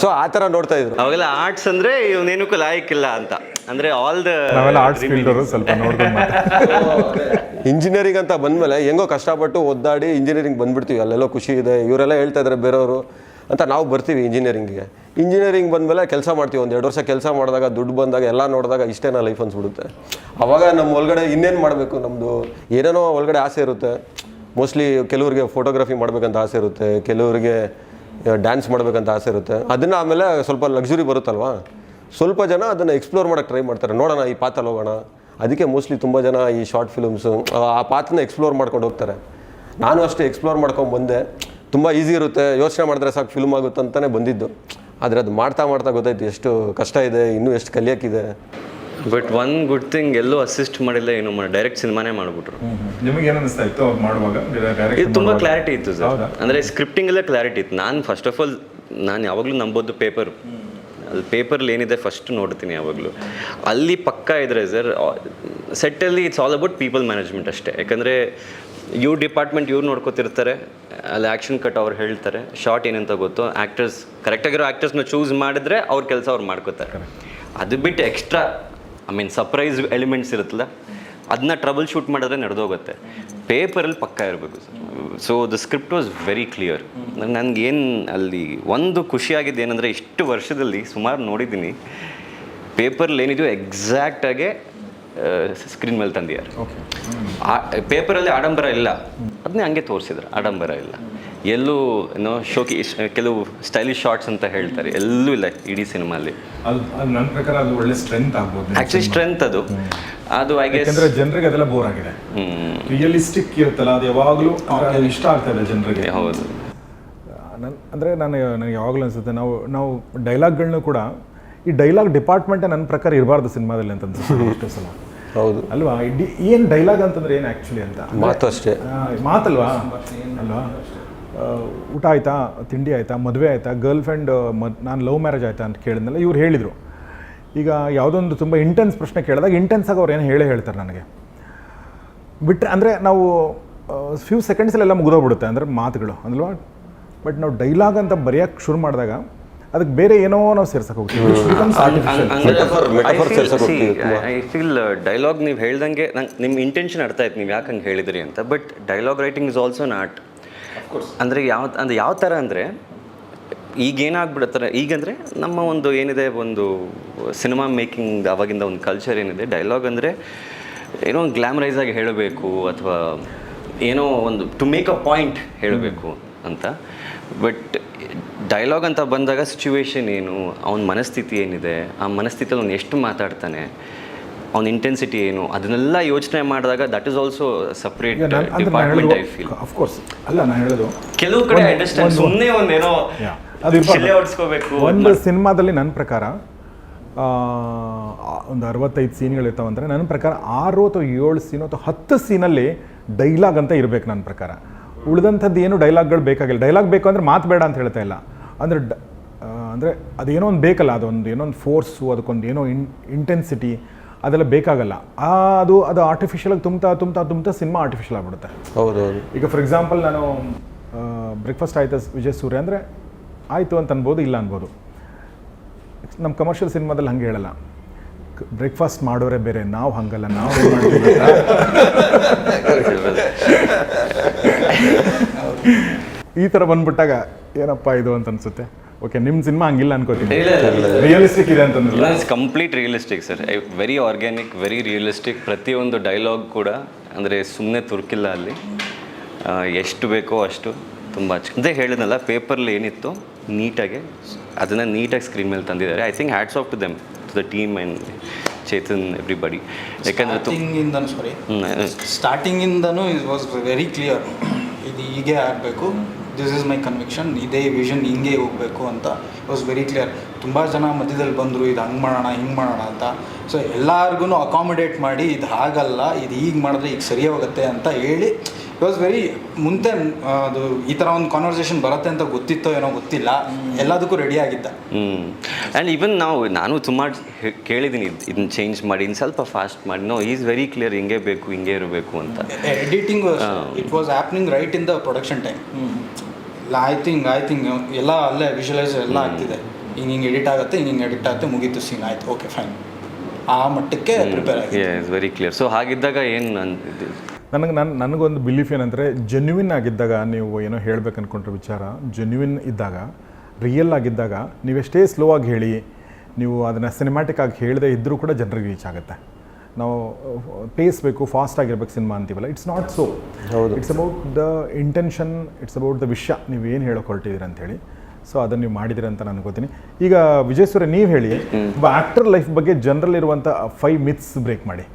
ಸೊ ಆ ಥರ ನೋಡ್ತಾ ಇದ್ರು. ಅವಾಗೆಲ್ಲ ಆರ್ಟ್ಸ್ ಅಂದರೆ ಇವನೇನಕ್ಕೂ ಲಾಯಕ್ಕಿಲ್ಲ ಅಂತ. ಅಂದ್ರೆ ಆಲ್ ದ ನಾವೆಲ್ಲ ಆರ್ಟ್ಸ್ ಫೀಲ್ಡವರು ಸ್ವಲ್ಪ ನೋಡ್ಕೊಂಡು ಮಾತಾಡ್ತೀವಿ. ಇಂಜಿನಿಯರಿಂಗ್ ಅಂತ ಬಂದಮೇಲೆ ಹೆಂಗೋ ಕಷ್ಟಪಟ್ಟು ಒದ್ದಾಡಿ ಇಂಜಿನಿಯರಿಂಗ್ ಬಂದ್ಬಿಡ್ತೀವಿ. ಅಲ್ಲೆಲ್ಲೋ ಖುಷಿ ಇದೆ. ಇವರೆಲ್ಲ ಹೇಳ್ತಾ ಇದ್ದಾರೆ ಬೇರೆಯವರು ಅಂತ ನಾವು ಬರ್ತೀವಿ ಇಂಜಿನಿಯರಿಂಗ್ಗೆ ಇಂಜಿನಿಯರಿಂಗ್ ಬಂದಮೇಲೆ ಕೆಲಸ ಮಾಡ್ತೀವಿ. ಒಂದು ಎರಡು ವರ್ಷ ಕೆಲಸ ಮಾಡಿದಾಗ ದುಡ್ಡು ಬಂದಾಗ ಎಲ್ಲ ನೋಡಿದಾಗ ಇಷ್ಟೇನ ಲೈಫ್ ಅನ್ಸ್ಬಿಡುತ್ತೆ. ಅವಾಗ ನಮ್ಮ ಒಳಗಡೆ ಇನ್ನೇನು ಮಾಡಬೇಕು ನಮ್ಮದು ಏನೇನೋ ಒಳಗಡೆ ಆಸೆ ಇರುತ್ತೆ. ಮೋಸ್ಟ್ಲಿ ಕೆಲವರಿಗೆ ಫೋಟೋಗ್ರಫಿ ಮಾಡಬೇಕಂತ ಆಸೆ ಇರುತ್ತೆ. ಕೆಲವರಿಗೆ ಡ್ಯಾನ್ಸ್ ಮಾಡಬೇಕಂತ ಆಸೆ ಇರುತ್ತೆ. ಅದನ್ನು ಆಮೇಲೆ ಸ್ವಲ್ಪ ಲಕ್ಸುರಿ ಬರುತ್ತಲ್ವಾ? ಸ್ವಲ್ಪ ಜನ ಅದನ್ನು ಎಕ್ಸ್ಪ್ಲೋರ್ ಮಾಡೋಕ್ಕೆ ಟ್ರೈ ಮಾಡ್ತಾರೆ. ನೋಡೋಣ ಈ ಪಾತಲ್ಲಿ ಹೋಗೋಣ. ಅದಕ್ಕೆ ಮೋಸ್ಟ್ಲಿ ತುಂಬ ಜನ ಈ ಶಾರ್ಟ್ ಫಿಲ್ಮ್ಸು ಆ ಪಾತನ್ನ ಎಕ್ಸ್ಪ್ಲೋರ್ ಮಾಡ್ಕೊಂಡು ಹೋಗ್ತಾರೆ. ನಾನು ಅಷ್ಟೇ ಎಕ್ಸ್ಪ್ಲೋರ್ ಮಾಡ್ಕೊಂಡು ಬಂದೆ. ತುಂಬ ಈಸಿ ಇರುತ್ತೆ. ಯೋಚನೆ ಮಾಡಿದ್ರೆ ಸಾಕು ಫಿಲ್ಮ್ ಆಗುತ್ತೆ ಅಂತಲೇ ಬಂದಿದ್ದು. ಆದರೆ ಅದು ಮಾಡ್ತಾ ಮಾಡ್ತಾ ಗೊತ್ತಾಯ್ತು ಎಷ್ಟು ಕಷ್ಟ ಇದೆ ಇನ್ನೂ ಎಷ್ಟು ಕಲಿಯೋಕ್ಕಿದೆ. ಬಟ್ ಒನ್ ಗುಡ್ ಥಿಂಗ್ ಎಲ್ಲೂ ಅಸಿಸ್ಟ್ ಮಾಡಿಲ್ಲ ಏನು ಮಾಡಿ ಡೈರೆಕ್ಟ್ ಸಿನಿಮಾನೇ ಮಾಡ್ಬಿಟ್ರು. ನಿಮಗೆ ಏನು ಅನಿಸ್ತಾ ಇತ್ತು ಅವ್ರು ಮಾಡುವಾಗ? ಇದು ತುಂಬ ಕ್ಲಾರಿಟಿ ಇತ್ತು ಸರ್. ಅಂದರೆ ಅಂದ್ರೆ ಸ್ಕ್ರಿಪ್ಟಿಂಗ್ ಎಲ್ಲ ಕ್ಲಾರಿಟಿ ಇತ್ತು. ನಾನು ಫಸ್ಟ್ ಆಫ್ ಆಲ್ ನಾನು ಯಾವಾಗಲೂ ನಂಬೋದು ಪೇಪರ್ ಅಲ್ಲಿ ಏನಿದೆ ಫಸ್ಟ್ ನೋಡ್ತೀನಿ ಯಾವಾಗಲೂ. ಅಲ್ಲಿ ಪಕ್ಕ ಇದ್ರೆ sir ಸೆಟ್ಟಲ್ಲಿ it's all about people management ಅಷ್ಟೇ. ಯಾಕಂದರೆ ಇವ್ರ ಡಿಪಾರ್ಟ್ಮೆಂಟ್ ಇವ್ರು ನೋಡ್ಕೋತಿರ್ತಾರೆ, ಅಲ್ಲಿ ಆ್ಯಕ್ಷನ್ ಕಟ್ ಅವ್ರು ಹೇಳ್ತಾರೆ ಶಾರ್ಟ್ ಏನಂತ ಗೊತ್ತು ಆ್ಯಕ್ಟರ್ಸ್ ಕರೆಕ್ಟಾಗಿರೋ ಆ್ಯಕ್ಟರ್ಸ್ನ ಚೂಸ್ ಮಾಡಿದ್ರೆ ಅವ್ರ ಕೆಲಸ ಅವ್ರು ಮಾಡ್ಕೋತಾರೆ. ಅದು ಬಿಟ್ಟು extra I mean surprise elements ಇರುತ್ತಲ್ಲ ಅದನ್ನ ಟ್ರಬಲ್ ಶೂಟ್ ಮಾಡಿದ್ರೆ ನಡೆದೋಗುತ್ತೆ. ಪೇಪರಲ್ಲಿ ಪಕ್ಕ ಇರಬೇಕು sir. So the script was very clear ನನಗೇನು ಅಲ್ಲಿ ಒಂದು ಖುಷಿಯಾಗಿದ್ದು ಏನಂದರೆ ಇಷ್ಟು ವರ್ಷದಲ್ಲಿ ಸುಮಾರು ನೋಡಿದ್ದೀನಿ ಪೇಪರ್ಲಿ ಏನಿದೆಯೋ ಎಕ್ಸಾಕ್ಟಾಗೆ ಸ್ಕ್ರೀನ್ ಮೇಲೆ ತಂದಿದ್ದಾರೆ. ಆ ಪೇಪರಲ್ಲಿ ಆಡಂಬರ ಇಲ್ಲ. ಅದನ್ನೇ ಹಂಗೆ ತೋರಿಸಿದ್ರು ಆಡಂಬರ ಇಲ್ಲ. ಎಲ್ಲೂ ಏನೋ ಶೋಕಿ ಕೆಲವು ಸ್ಟೈಲಿಶ್ ಶಾರ್ಟ್ಸ್ ಅಂತ ಹೇಳ್ತಾರೆ. ಎಲ್ಲೂ ಇಲ್ಲ ಇಡೀ ಸಿನಿಮಾಲಿ ಅದು ಅದು ನನ್ನ ಪ್ರಕಾರ ಅದು ಒಳ್ಳೆ ಸ್ಟ್ರೆಂತ್ ಆಗ್ಬೋದು ಆ್ಯಕ್ಚುಲಿ ಸ್ಟ್ರೆಂತ್ ಅದು. ಅದು ಐ ಗೆಸ್ ಅಂದ್ರೆ ಜನರಿಗೆ ಅದೆಲ್ಲ ಬೋರ್ ಆಗಿದೆ. ರಿಯಲಿಸ್ಟಿಕ್ ಇರುತ್ತಲ್ಲ ಅದು ಯಾವಾಗಲೂ ಇಷ್ಟ ಆಗ್ತಾ ಇದೆ ಜನರಿಗೆ. ಹೌದು. ನನ್ ಅಂದರೆ ನಾನು ನನಗೆ ಯಾವಾಗಲೂ ಅನಿಸುತ್ತೆ ನಾವು ನಾವು ಡೈಲಾಗ್ಗಳನ್ನೂ ಕೂಡ ಈ ಡೈಲಾಗ್ ಡಿಪಾರ್ಟ್ಮೆಂಟೇ ನನ್ನ ಪ್ರಕಾರ ಇರಬಾರ್ದು ಸಿನಿಮಾದಲ್ಲಿ ಅಂತ ಅನ್ಸುತ್ತೆ ಎಷ್ಟೋ ಸಲ. ಹೌದು. ಅಲ್ವಾ? ಇಡೀ ಏನು ಡೈಲಾಗ್ ಅಂತಂದ್ರೆ ಏನು ಆ್ಯಕ್ಚುಲಿ ಅಂತ? ಮಾತು ಅಷ್ಟೇ. ಮಾತಲ್ವಾ? ಅಲ್ವಾ? ಊಟ ಆಯ್ತಾ ತಿಂಡಿ ಆಯ್ತಾ ಮದುವೆ ಆಯ್ತಾ ಗರ್ಲ್ ಫ್ರೆಂಡ್ ಮದ್ ನಾನು ಲವ್ ಮ್ಯಾರೇಜ್ ಆಯ್ತಾ ಅಂತ ಕೇಳಿದ್ನಲ್ಲ ಇವ್ರು ಹೇಳಿದರು. ಈಗ ಯಾವುದೊಂದು ತುಂಬ ಇಂಟೆನ್ಸ್ ಪ್ರಶ್ನೆ ಕೇಳಿದಾಗ ಇಂಟೆನ್ಸ್ ಆಗಿ ಅವ್ರು ಏನು ಹೇಳೇ ಹೇಳ್ತಾರೆ ನನಗೆ. ಬಿಟ್ಟರೆ ಅಂದರೆ ನಾವು ಫ್ಯೂ ಸೆಕೆಂಡ್ಸಲ್ಲೆಲ್ಲ ಮುಗಿದೋಗ್ಬಿಡುತ್ತೆ ಅಂದರೆ ಮಾತುಗಳು ಅಲ್ವಾ? ಬಟ್ ನಾವು ಡೈಲಾಗ್ ಅಂತ ಬರೆಯೋಕ್ಕೆ ಶುರು ಮಾಡಿದಾಗ ಅದಕ್ಕೆ ಬೇರೆ ಏನೋ ನಾವು ಸೇರ್ಸಕ್ಕೆ ಹೋಗ್ತೀವಿ. ಐ ಫೀಲ್ ಡೈಲಾಗ್ ನೀವು ಹೇಳ್ದಂಗೆ ನಂಗೆ ನಿಮ್ಮ ಇಂಟೆನ್ಷನ್ ಅರ್ಥ ಆಯ್ತು ನೀವು ಯಾಕೆ ಹಂಗೆ ಹೇಳಿದ್ರಿ ಅಂತ. But dialogue writing is also not art ಅಂದರೆ ಯಾವ ಅಂದರೆ ಯಾವ ಥರ ಅಂದರೆ ಈಗ ಏನಾಗ್ಬಿಡುತ್ತಾರೆ ಈಗಂದರೆ ನಮ್ಮ ಒಂದು ಏನಿದೆ ಒಂದು ಸಿನಿಮಾ ಮೇಕಿಂಗ್ ಅವಾಗಿಂದ ಒಂದು ಕಲ್ಚರ್ ಏನಿದೆ ಡೈಲಾಗ್ ಅಂದರೆ ಏನೋ ಒಂದು ಗ್ಲಾಮರೈಸ್ ಆಗಿ ಹೇಳಬೇಕು ಅಥವಾ ಏನೋ ಒಂದು ಟು ಮೇಕ್ ಅ ಪಾಯಿಂಟ್ ಹೇಳಬೇಕು ಅಂತ. ಬಟ್ ಡೈಲಾಗ್ ಅಂತ ಬಂದಾಗ ಸಿಚುವೇಶನ್ ಏನು, ಅವನ ಮನಸ್ಥಿತಿ ಏನಿದೆ, ಆ ಮನಸ್ಥಿತಿಯಲ್ಲಿ ಅವನು ಎಷ್ಟು ಮಾತಾಡ್ತಾನೆ ಅವನ ಇಂಟೆನ್ಸಿಟಿ ಏನು ಅದನ್ನೆಲ್ಲ ಯೋಚನೆ ಮಾಡಿದಾಗ that is also separate department I feel of course ಅಲ್ಲ ನಾನು ಹೇಳೋದು. ಕೆಲವು ಕಡೆ ಅಂಡರ್ಸ್ಟ್ಯಾಂಡ್ ಸುಮ್ಮನೆ ಒಂದೇನೋ. ಅದು ಹೊಡ್ಸ್ಕೋಬೇಕು ಒಂದು ಸಿನಿಮಾದಲ್ಲಿ ನನ್ನ ಪ್ರಕಾರ ಒಂದು ಅರವತ್ತೈದು ಸೀನ್ಗಳಿರ್ತಾವೆ ಅಂದರೆ ನನ್ನ ಪ್ರಕಾರ ಆರು ಅಥವಾ ಏಳು ಸೀನ್ ಅಥವಾ ಹತ್ತು ಸೀನಲ್ಲಿ ಡೈಲಾಗ್ ಅಂತ ಇರಬೇಕು ನನ್ನ ಪ್ರಕಾರ. ಉಳಿದಂಥದ್ದು ಏನು ಡೈಲಾಗ್ಗಳು ಬೇಕಾಗಿಲ್ಲ. ಡೈಲಾಗ್ ಬೇಕು ಅಂದರೆ ಮಾತು ಬೇಡ ಅಂತ ಹೇಳ್ತಾ ಇಲ್ಲ. ಅಂದರೆ ಡ ಅಂದರೆ ಅದೇನೋ ಒಂದು ಬೇಕಲ್ಲ ಅದೊಂದು ಏನೋ ಒಂದು ಫೋರ್ಸು ಅದಕ್ಕೊಂದು ಏನೋ ಇನ್ ಇಂಟೆನ್ಸಿಟಿ ಅದೆಲ್ಲ ಬೇಕಾಗಲ್ಲ. ಆ ಅದು ಅದು ಆರ್ಟಿಫಿಷಿಯಲಾಗಿ ತುಂಬ್ತಾ ತುಂಬ್ತಾ ತುಂಬ್ತಾ ಸಿನಿಮಾ ಆರ್ಟಿಫಿಷಿಯಲ್ ಆಗ್ಬಿಡುತ್ತೆ. ಹೌದು ಹೌದು ಈಗ ಫಾರ್ ಎಕ್ಸಾಂಪಲ್ ನಾನು ಬ್ರೇಕ್ಫಾಸ್ಟ್ ಆಯ್ತು ವಿಜಯ್ ಸೂರ್ಯ ಅಂದರೆ ಆಯಿತು ಅಂತ ಅನ್ಬೋದು ಇಲ್ಲ ಅನ್ಬೋದು. ನಮ್ಮ ಕಮರ್ಷಿಯಲ್ ಸಿನಿಮಾದಲ್ಲಿ ಹಂಗೆ ಹೇಳಲ್ಲ. ಬ್ರೇಕ್ಫಾಸ್ಟ್ ಮಾಡೋರೆ ಬೇರೆ ನಾವು ಹಂಗಲ್ಲ ನಾವು ಈ ಥರ ಬಂದ್ಬಿಟ್ಟಾಗ ಏನಪ್ಪ ಇದು ಅಂತ ಅನ್ಸುತ್ತೆ? ಓಕೆ ನಿಮ್ಮ ಸಿನಿಮಾ ಹಂಗಿಲ್ಲ ಅನ್ಕೋತೀನಿ. ರಿಯಲಿಸ್ಟಿಕ್ ಇದೆ ಅಂತಂದ್ರೆ it's complete realistic sir very organic very realistic ಪ್ರತಿಯೊಂದು ಡೈಲಾಗ್ ಕೂಡ ಅಂದರೆ ಸುಮ್ಮನೆ ತುರ್ಕಿಲ್ಲ ಅಲ್ಲಿ. ಆ, ಎಷ್ಟು ಬೇಕೋ ಅಷ್ಟು ತುಂಬ ಅದೇ ಹೇಳಿದ್ನಲ್ಲ ಪೇಪರ್ಲಿ ಏನಿತ್ತು ನೀಟಾಗಿ ಅದನ್ನು ನೀಟಾಗಿ ಸ್ಕ್ರೀನ್ ಮೇಲೆ ತಂದಿದ್ದಾರೆ. I think hats off to them to the team and Chetan everybody ಯಾಕಂದರೆ ತು ಸ್ಟಾರ್ಟಿಂಗಿಂದನೂ ಸಾರಿ ಹ್ಮ್. ಸ್ಟಾರ್ಟಿಂಗಿಂದನೂ ಇಟ್ ವಾಸ್ ವೆರಿ ಕ್ಲಿಯರ್ ಇದು ಹೀಗೆ ಆಗಬೇಕು. ದಿಸ್ ಇಸ್ ಮೈ ಕನ್ವಿಕ್ಷನ್ ಇದೇ ವಿಷನ್ ಹಿಂಗೆ ಹೋಗಬೇಕು ಅಂತ. ಇಟ್ ವಾಸ್ ವೆರಿ ಕ್ಲಿಯರ್ ತುಂಬ ಜನ ಮಧ್ಯದಲ್ಲಿ ಬಂದರು, ಇದು ಹಂಗೆ ಮಾಡೋಣ, ಹಿಂಗೆ ಮಾಡೋಣ ಅಂತ. ಸೊ ಎಲ್ಲರಿಗೂ ಅಕಾಮಿಡೇಟ್ ಮಾಡಿ, ಇದು ಹಾಗಲ್ಲ, ಇದು ಹೀಗೆ ಮಾಡಿದ್ರೆ ಈಗ ಸರಿ ಹೋಗುತ್ತೆ ಅಂತ ಹೇಳಿ ವಾಸ್ ವೆರಿ ಮುಂದೆ ಅದು ಈ ಥರ ಒಂದು ಕಾನ್ವರ್ಸೇಷನ್ ಬರುತ್ತೆ ಅಂತ ಗೊತ್ತಿತ್ತೋ ಏನೋ ಗೊತ್ತಿಲ್ಲ. ಎಲ್ಲದಕ್ಕೂ ರೆಡಿ ಆಗಿದ್ದ. ಹ್ಞೂ ಆ್ಯಂಡ್ ಈವನ್ ನಾವು ನಾನು ಸುಮಾರು ಕೇಳಿದ್ದೀನಿ ಇದನ್ನ ಚೇಂಜ್ ಮಾಡಿ ಇನ್ನು ಸ್ವಲ್ಪ ಫಾಸ್ಟ್ ಮಾಡಿ. ನೋ ಈಸ್ ವೆರಿ ಕ್ಲಿಯರ್ ಹಿಂಗೆ ಬೇಕು ಹಿಂಗೆ ಇರಬೇಕು ಅಂತ. Editing it was happening right in the production time ಆಯ್ತು ಹಿಂಗೆ ಐ ಥಿಂಕ್ ಎಲ್ಲ ಅಲ್ಲೇ ವಿಜುವಲೈಸ್ ಎಲ್ಲ ಆಗ್ತಿದೆ ಹಿಂಗೆ ಹಿಂಗೆ ಎಡಿಟ್ ಆಗುತ್ತೆ ಹಿಂಗೆ ಹಿಂಗೆ ಎಡಿಟ್ ಆಗುತ್ತೆ ಮುಗೀತು ಸೀನ್ ಆಯ್ತು ಓಕೆ ಫೈನ್ ಆ ಮಟ್ಟಕ್ಕೆ ಪ್ರಿಪೇರ್ ಆಗಿದೆ. ಇಸ್ ವೆರಿ ಕ್ಲಿಯರ್ ಸೊ ಹಾಗಿದ್ದಾಗ ಏನು ನನಗೆ ನನ್ನ ನನಗೊಂದು ಬಿಲೀಫ್ ಏನಂದರೆ ಜೆನ್ಯುವಿನ್ ಆಗಿದ್ದಾಗ ನೀವು ಏನೋ ಹೇಳ್ಬೇಕು ಅಂದ್ಕೊಂಡ್ರೆ ವಿಚಾರ ಜೆನ್ಯುವಿನ್ ಇದ್ದಾಗ ರಿಯಲ್ ಆಗಿದ್ದಾಗ ನೀವೆಷ್ಟೇ ಸ್ಲೋ ಆಗಿ ಹೇಳಿ ನೀವು ಅದನ್ನು ಸಿನಿಮ್ಯಾಟಿಕ್ ಆಗಿ ಹೇಳದೇ ಇದ್ದರೂ ಕೂಡ ಜನರಿಗೆ ರೀಚ್ ಆಗುತ್ತೆ. ನಾವು ಪೇಸ್ ಬೇಕು ಫಾಸ್ಟ್ ಆಗಿರ್ಬೇಕು ಸಿನಿಮಾ ಅಂತೀವಲ್ಲ ಇಟ್ಸ್ ನಾಟ್ ಸೋ ಹೌದು. It's about the intention it's about the ವಿಷಯ ನೀವು ಏನು ಹೇಳೋಕೆ ಹೊರಟಿದ್ದೀರಿ ಅಂತೇಳಿ ಸೊ ಅದನ್ನು ನೀವು ಮಾಡಿದಿರಿ ಅಂತ ನಾನು ಗೊತ್ತೀನಿ ಈಗ ವಿಜಯ್ ಸೂರ್ಯ ನೀವು ಹೇಳಿ ಒಬ್ಬ ಆ್ಯಕ್ಟರ್ ಲೈಫ್ ಬಗ್ಗೆ ಜನರಲ್ಲಿರುವಂಥ ಫೈವ್ ಮಿತ್ಸ್ ಬ್ರೇಕ್ ಮಾಡಿ.